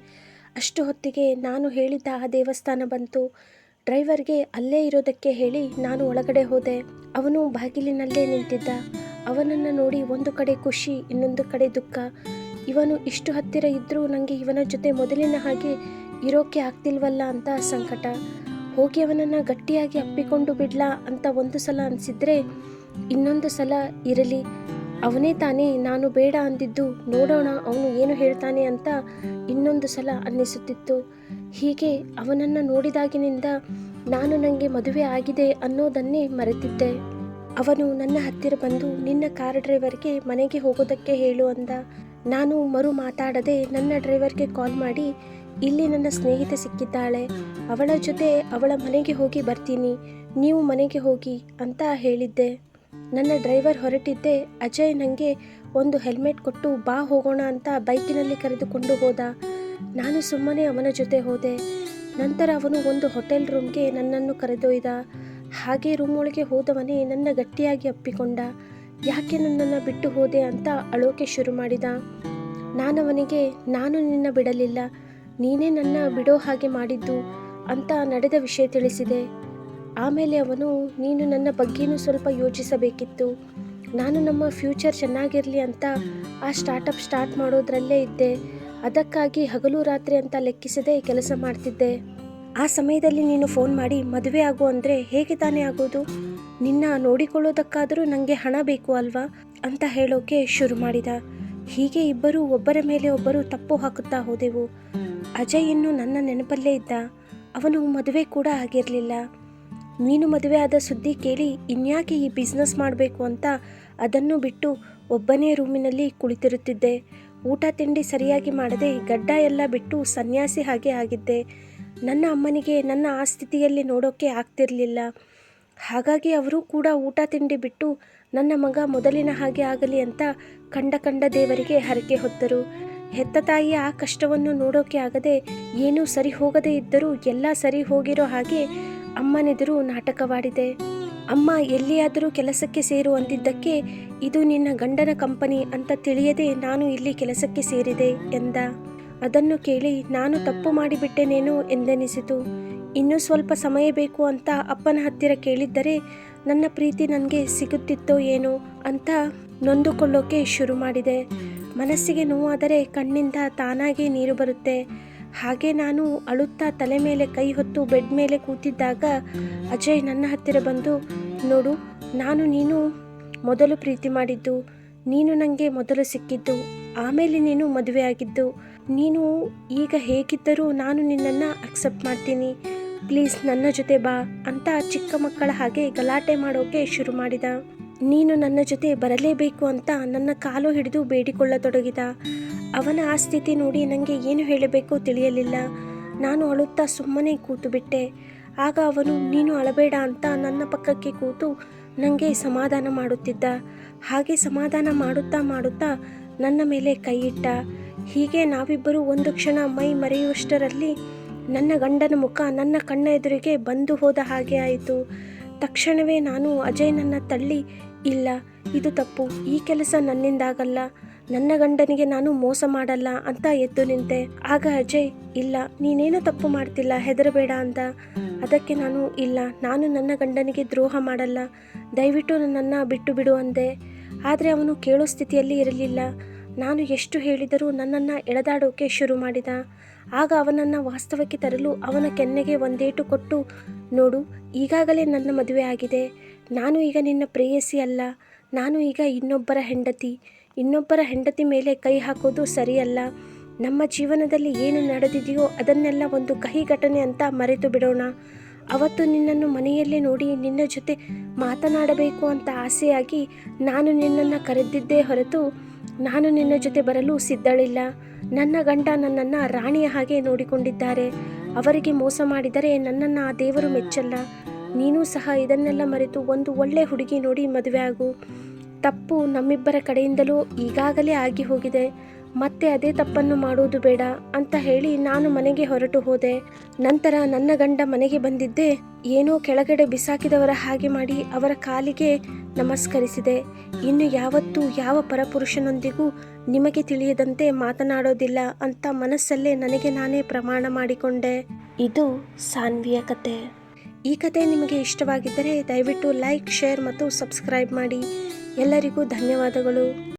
ಅಷ್ಟು ಹೊತ್ತಿಗೆ ನಾನು ಹೇಳಿದ್ದ ಆ ದೇವಸ್ಥಾನ ಬಂತು. ಡ್ರೈವರ್ಗೆ ಅಲ್ಲೇ ಇರೋದಕ್ಕೆ ಹೇಳಿ ನಾನು ಒಳಗಡೆ ಹೋದೆ. ಅವನು ಬಾಗಿಲಿನಲ್ಲೇ ನಿಂತಿದ್ದ. ಅವನನ್ನು ನೋಡಿ ಒಂದು ಕಡೆ ಖುಷಿ, ಇನ್ನೊಂದು ಕಡೆ ದುಃಖ. ಇವನು ಇಷ್ಟು ಹತ್ತಿರ ಇದ್ದರೂ ನನಗೆ ಇವನ ಜೊತೆ ಮೊದಲಿನ ಹಾಗೆ ಇರೋಕೆ ಆಗ್ತಿಲ್ವಲ್ಲ ಅಂತ ಸಂಕಟ. ಹೋಗಿ ಅವನನ್ನು ಗಟ್ಟಿಯಾಗಿ ಅಪ್ಪಿಕೊಂಡು ಬಿಡ್ಲಾ ಅಂತ ಒಂದು ಸಲ ಅನಿಸಿದ್ರೆ ಇನ್ನೊಂದು ಸಲ ಇರಲಿ. ಅವನೇ ತಾನೇ ನಾನು ಬೇಡ ಅಂದಿದ್ದು ನೋಡೋಣ ಅವನು ಏನು ಹೇಳ್ತಾನೆ ಅಂತ ಇನ್ನೊಂದು ಸಲ ಅನ್ನಿಸುತ್ತಿತ್ತು. ಹೀಗೆ ಅವನನ್ನು ನೋಡಿದಾಗಿನಿಂದ ನಾನು ನನಗೆ ಮದುವೆ ಆಗಿದೆ ಅನ್ನೋದನ್ನೇ ಮರೆತಿದ್ದೆ. ಅವನು ನನ್ನ ಹತ್ತಿರ ಬಂದು ನಿನ್ನ ಕಾರ್ ಡ್ರೈವರ್ಗೆ ಮನೆಗೆ ಹೋಗೋದಕ್ಕೆ ಹೇಳು ಅಂದ. ನಾನು ಮರು ಮಾತಾಡದೆ ನನ್ನ ಡ್ರೈವರ್ಗೆ ಕಾಲ್ ಮಾಡಿ, ಇಲ್ಲಿ ನನ್ನ ಸ್ನೇಹಿತೆ ಸಿಕ್ಕಿದ್ದಾಳೆ. ಅವಳ ಜೊತೆ ಅವಳ ಮನೆಗೆ ಹೋಗಿ ಬರ್ತೀನಿ. ನೀವು ಮನೆಗೆ ಹೋಗಿ ಅಂತ ಹೇಳಿದ್ದೆ. ನನ್ನ ಡ್ರೈವರ್ ಹೊರಟಿದ್ದೆ. ಅಜಯ್ ನನಗೆ ಒಂದು ಹೆಲ್ಮೆಟ್ ಕೊಟ್ಟು ಬಾ ಹೋಗೋಣ ಅಂತ ಬೈಕಿನಲ್ಲಿ ಕರೆದುಕೊಂಡು ಹೋದ. ನಾನು ಸುಮ್ಮನೆ ಅವನ ಜೊತೆ ಹೋದೆ. ನಂತರ ಅವನು ಒಂದು ಹೋಟೆಲ್ ರೂಮ್ಗೆ ನನ್ನನ್ನು ಕರೆದೊಯ್ದ. ಹಾಗೆ ರೂಮ್ ಒಳಗೆ ಹೋದವನೇ ನನ್ನ ಗಟ್ಟಿಯಾಗಿ ಅಪ್ಪಿಕೊಂಡ. ಯಾಕೆ ನನ್ನನ್ನು ಬಿಟ್ಟು ಹೋದೆ ಅಂತ ಅಳೋಕೆ ಶುರು ಮಾಡಿದ? ನಾನವನಿಗೆ, ನಾನು ನಿನ್ನ ಬಿಡಲಿಲ್ಲ, ನೀನೇ ನನ್ನ ಬಿಡೋ ಹಾಗೆ ಮಾಡಿದ್ದು ಅಂತ ನಡೆದ ವಿಷಯ ತಿಳಿಸಿದೆ. ಆಮೇಲೆ ಅವನು, ನೀನು ನನ್ನ ಬಗ್ಗೆನೂ ಸ್ವಲ್ಪ ಯೋಚಿಸಬೇಕಿತ್ತು. ನಾನು ನಮ್ಮ ಫ್ಯೂಚರ್ ಚೆನ್ನಾಗಿರಲಿ ಅಂತ ಆ ಸ್ಟಾರ್ಟಪ್ ಸ್ಟಾರ್ಟ್ ಮಾಡೋದ್ರಲ್ಲೇ ಇದ್ದೆ. ಅದಕ್ಕಾಗಿ ಹಗಲು ರಾತ್ರಿ ಅಂತ ಲೆಕ್ಕಿಸದೆ ಕೆಲಸ ಮಾಡ್ತಿದ್ದೆ. ಆ ಸಮಯದಲ್ಲಿ ನೀನು ಫೋನ್ ಮಾಡಿ, ಮದುವೆ ಆಗು ಅಂದರೆ ಹೇಗೆ ತಾನೇ ಆಗೋದು? ನಿನ್ನ ನೋಡಿಕೊಳ್ಳೋದಕ್ಕಾದರೂ ನನಗೆ ಹಣ ಬೇಕು ಅಲ್ವಾ? ಅಂತ ಹೇಳೋಕೆ ಶುರು ಮಾಡಿದ. ಹೀಗೆ ಇಬ್ಬರು ಒಬ್ಬರ ಮೇಲೆ ಒಬ್ಬರು ತಪ್ಪು ಹಾಕುತ್ತಾ ಹೋದೆವು. ಅಜಯ್ ಇನ್ನು ನನ್ನ ನೆನಪಲ್ಲೇ ಇದ್ದ. ಅವನು ಮದುವೆ ಕೂಡ ಆಗಿರಲಿಲ್ಲ. ನೀನು ಮದುವೆ ಆದ ಸುದ್ದಿ ಕೇಳಿ ಇನ್ಯಾಕೆ ಈ ಬಿಸ್ನೆಸ್ ಮಾಡಬೇಕು ಅಂತ ಅದನ್ನು ಬಿಟ್ಟು ಒಬ್ಬನೇ ರೂಮಿನಲ್ಲಿ ಕುಳಿತಿರುತ್ತಿದ್ದೆ. ಊಟ ತಿಂಡಿ ಸರಿಯಾಗಿ ಮಾಡದೆ ಗಡ್ಡ ಎಲ್ಲ ಬಿಟ್ಟು ಸನ್ಯಾಸಿ ಹಾಗೆ ಆಗಿದ್ದೆ. ನನ್ನ ಅಮ್ಮನಿಗೆ ನನ್ನ ಆ ಸ್ಥಿತಿಯಲ್ಲಿ ನೋಡೋಕ್ಕೆ ಆಗ್ತಿರಲಿಲ್ಲ. ಹಾಗಾಗಿ ಅವರು ಕೂಡ ಊಟ ತಿಂಡಿ ಬಿಟ್ಟು ನನ್ನ ಮಗ ಮೊದಲಿನ ಹಾಗೆ ಆಗಲಿ ಅಂತ ಕಂಡ ಕಂಡ ದೇವರಿಗೆ ಹರಕೆ ಹೊತ್ತರು. ಹೆತ್ತ ತಾಯಿಯ ಆ ಕಷ್ಟವನ್ನು ನೋಡೋಕೆ ಆಗದೆ ಏನೂ ಸರಿ ಹೋಗದೇ ಇದ್ದರೂ ಎಲ್ಲ ಸರಿ ಹೋಗಿರೋ ಹಾಗೆ ಅಮ್ಮನೆದುರು ನಾಟಕವಾಡಿದೆ. ಅಮ್ಮ ಎಲ್ಲಿಯಾದರೂ ಕೆಲಸಕ್ಕೆ ಸೇರು ಅಂದಿದ್ದಕ್ಕೆ ಇದು ನಿನ್ನ ಗಂಡನ ಕಂಪನಿ ಅಂತ ತಿಳಿಯದೆ ನಾನು ಇಲ್ಲಿ ಕೆಲಸಕ್ಕೆ ಸೇರಿದೆ ಎಂದ. ಅದನ್ನು ಕೇಳಿ ನಾನು ತಪ್ಪು ಮಾಡಿಬಿಟ್ಟೆನೇನೋ ಎಂದೆನಿಸಿತು. ಇನ್ನೂ ಸ್ವಲ್ಪ ಸಮಯ ಬೇಕು ಅಂತ ಅಪ್ಪನ ಹತ್ತಿರ ಕೇಳಿದ್ದರೆ, ನನ್ನ ಪ್ರೀತಿ ನನಗೆ ಸಿಗುತ್ತಿತ್ತೋ ಏನೋ ಅಂತ ನೊಂದುಕೊಳ್ಳೋಕೆ ಶುರು ಮಾಡಿದೆ. ಮನಸ್ಸಿಗೆ ನೋವಾದರೆ ಕಣ್ಣಿಂದ ತಾನಾಗೇ ನೀರು ಬರುತ್ತೆ. ಹಾಗೆ ನಾನು ಅಳುತ್ತಾ ತಲೆ ಮೇಲೆ ಕೈ ಹೊತ್ತು ಬೆಡ್ ಮೇಲೆ ಕೂತಿದ್ದಾಗ ಅಜಯ್ ನನ್ನ ಹತ್ತಿರ ಬಂದು, ನೋಡು, ನಾನು ನೀನು ಮೊದಲು ಪ್ರೀತಿ ಮಾಡಿದ್ದು, ನೀನು ನನಗೆ ಮೊದಲು ಸಿಕ್ಕಿದ್ದು, ಆಮೇಲೆ ನೀನು ಮದುವೆ ಆಗಿದ್ದು ನೀನು ಈಗ ಹೇಗಿದ್ದರೂ ನಾನು ನಿನ್ನನ್ನು ಅಕ್ಸೆಪ್ಟ್ ಮಾಡ್ತೀನಿ. ಪ್ಲೀಸ್ ನನ್ನ ಜೊತೆ ಬಾ ಅಂತ ಚಿಕ್ಕ ಮಕ್ಕಳ ಹಾಗೆ ಗಲಾಟೆ ಮಾಡೋಕೆ ಶುರು ಮಾಡಿದ. ನೀನು ನನ್ನ ಜೊತೆ ಬರಲೇಬೇಕು ಅಂತ ನನ್ನ ಕಾಲು ಹಿಡಿದು ಬೇಡಿಕೊಳ್ಳತೊಡಗಿದ. ಅವನ ಆ ಸ್ಥಿತಿ ನೋಡಿ ನನಗೆ ಏನು ಹೇಳಬೇಕು ತಿಳಿಯಲಿಲ್ಲ. ನಾನು ಅಳುತ್ತಾ ಸುಮ್ಮನೆ ಕೂತು ಬಿಟ್ಟೆ ಆಗ ಅವನು, ನೀನು ಅಳಬೇಡ ಅಂತ ನನ್ನ ಪಕ್ಕಕ್ಕೆ ಕೂತು ನನಗೆ ಸಮಾಧಾನ ಮಾಡುತ್ತಿದ್ದ. ಹಾಗೆ ಸಮಾಧಾನ ಮಾಡುತ್ತಾ ಮಾಡುತ್ತಾ ನನ್ನ ಮೇಲೆ ಕೈಯಿಟ್ಟ ಹೀಗೆ ನಾವಿಬ್ಬರು ಒಂದು ಕ್ಷಣ ಮೈ ಮರೆಯುವಷ್ಟರಲ್ಲಿ ನನ್ನ ಗಂಡನ ಮುಖ ನನ್ನ ಕಣ್ಣ ಎದುರಿಗೆ ಬಂದು ಹೋದ ಹಾಗೆ ಆಯಿತು. ತಕ್ಷಣವೇ ನಾನು ಅಜಯ್ ನನ್ನ ತಳ್ಳಿ, ಇಲ್ಲ, ಇದು ತಪ್ಪು, ಈ ಕೆಲಸ ನನ್ನಿಂದಾಗಲ್ಲ, ನನ್ನ ಗಂಡನಿಗೆ ನಾನು ಮೋಸ ಮಾಡಲ್ಲ ಅಂತ ಎದ್ದು ನಿಂತೆ. ಆಗ ಅಜಯ್, ಇಲ್ಲ, ನೀನೇನು ತಪ್ಪು ಮಾಡ್ತಿಲ್ಲ, ಹೆದರಬೇಡ ಅಂತ. ಅದಕ್ಕೆ ನಾನು, ಇಲ್ಲ, ನಾನು ನನ್ನ ಗಂಡನಿಗೆ ದ್ರೋಹ ಮಾಡಲ್ಲ, ದಯವಿಟ್ಟು ನನ್ನನ್ನು ಬಿಟ್ಟು ಬಿಡು ಅಂದೆ. ಆದರೆ ಅವನು ಕೇಳೋ ಸ್ಥಿತಿಯಲ್ಲಿ ಇರಲಿಲ್ಲ. ನಾನು ಎಷ್ಟು ಹೇಳಿದರೂ ನನ್ನನ್ನು ಎಳೆದಾಡೋಕೆ ಶುರು ಮಾಡಿದ. ಆಗ ಅವನನ್ನು ವಾಸ್ತವಕ್ಕೆ ತರಲು ಅವನ ಕೆನ್ನೆಗೆ ಒಂದೇಟು ಕೊಟ್ಟು, ನೋಡು, ಈಗಾಗಲೇ ನನ್ನ ಮದುವೆ ಆಗಿದೆ. ನಾನು ಈಗ ನಿನ್ನ ಪ್ರೇಯಸಿ ಅಲ್ಲ. ನಾನು ಈಗ ಇನ್ನೊಬ್ಬರ ಹೆಂಡತಿ. ಇನ್ನೊಬ್ಬರ ಹೆಂಡತಿ ಮೇಲೆ ಕೈ ಹಾಕೋದು ಸರಿಯಲ್ಲ. ನಮ್ಮ ಜೀವನದಲ್ಲಿ ಏನು ನಡೆದಿದೆಯೋ ಅದನ್ನೆಲ್ಲ ಒಂದು ಕಹಿ ಘಟನೆ ಅಂತ ಮರೆತು ಬಿಡೋಣ. ಅವತ್ತು ನಿನ್ನನ್ನು ಮನೆಯಲ್ಲೇ ನೋಡಿ ನಿನ್ನ ಜೊತೆ ಮಾತನಾಡಬೇಕು ಅಂತ ಆಸೆಯಾಗಿ ನಾನು ನಿನ್ನನ್ನು ಕರೆದಿದ್ದೇ ಹೊರತು ನಾನು ನಿನ್ನ ಜೊತೆ ಬರಲು ಸಿದ್ಧಳಿಲ್ಲ. ನನ್ನ ಗಂಡ ನನ್ನನ್ನು ರಾಣಿಯ ಹಾಗೆ ನೋಡಿಕೊಂಡಿದ್ದಾರೆ. ಅವರಿಗೆ ಮೋಸ ಮಾಡಿದರೆ ನನ್ನನ್ನು ಆ ದೇವರು ಮೆಚ್ಚಲ್ಲ. ನೀನೂ ಸಹ ಇದನ್ನೆಲ್ಲ ಮರೆತು ಒಂದು ಒಳ್ಳೆ ಹುಡುಗಿ ನೋಡಿ ಮದುವೆ ಆಗು. ತಪ್ಪು ನಮ್ಮಿಬ್ಬರ ಕಡೆಯಿಂದಲೂ ಈಗಾಗಲೇ ಆಗಿ ಹೋಗಿದೆ. ಮತ್ತೆ ಅದೇ ತಪ್ಪನ್ನು ಮಾಡುವುದು ಬೇಡ ಅಂತ ಹೇಳಿ ನಾನು ಮನೆಗೆ ಹೊರಟು ಹೋದೆ. ನಂತರ ನನ್ನ ಗಂಡ ಮನೆಗೆ ಬಂದಿದ್ದೆ. ಏನೋ ಕೆಳಗಡೆ ಬಿಸಾಕಿದವರ ಹಾಗೆ ಮಾಡಿ ಅವರ ಕಾಲಿಗೆ ನಮಸ್ಕರಿಸಿದೆ. ಇನ್ನು ಯಾವತ್ತೂ ಯಾವ ಪರಪುರುಷನೊಂದಿಗೂ ನಿಮಗೆ ತಿಳಿಯದಂತೆ ಮಾತನಾಡೋದಿಲ್ಲ ಅಂತ ಮನಸ್ಸಲ್ಲೇ ನನಗೆ ನಾನೇ ಪ್ರಮಾಣ ಮಾಡಿಕೊಂಡೆ. ಇದು ಸಾನ್ವಿಯ ಕತೆ. ಈ ಕತೆ ನಿಮಗೆ ಇಷ್ಟವಾಗಿದ್ದರೆ ದಯವಿಟ್ಟು ಲೈಕ್, ಶೇರ್ ಮತ್ತು ಸಬ್ಸ್ಕ್ರೈಬ್ ಮಾಡಿ. ಎಲ್ಲರಿಗೂ ಧನ್ಯವಾದಗಳು.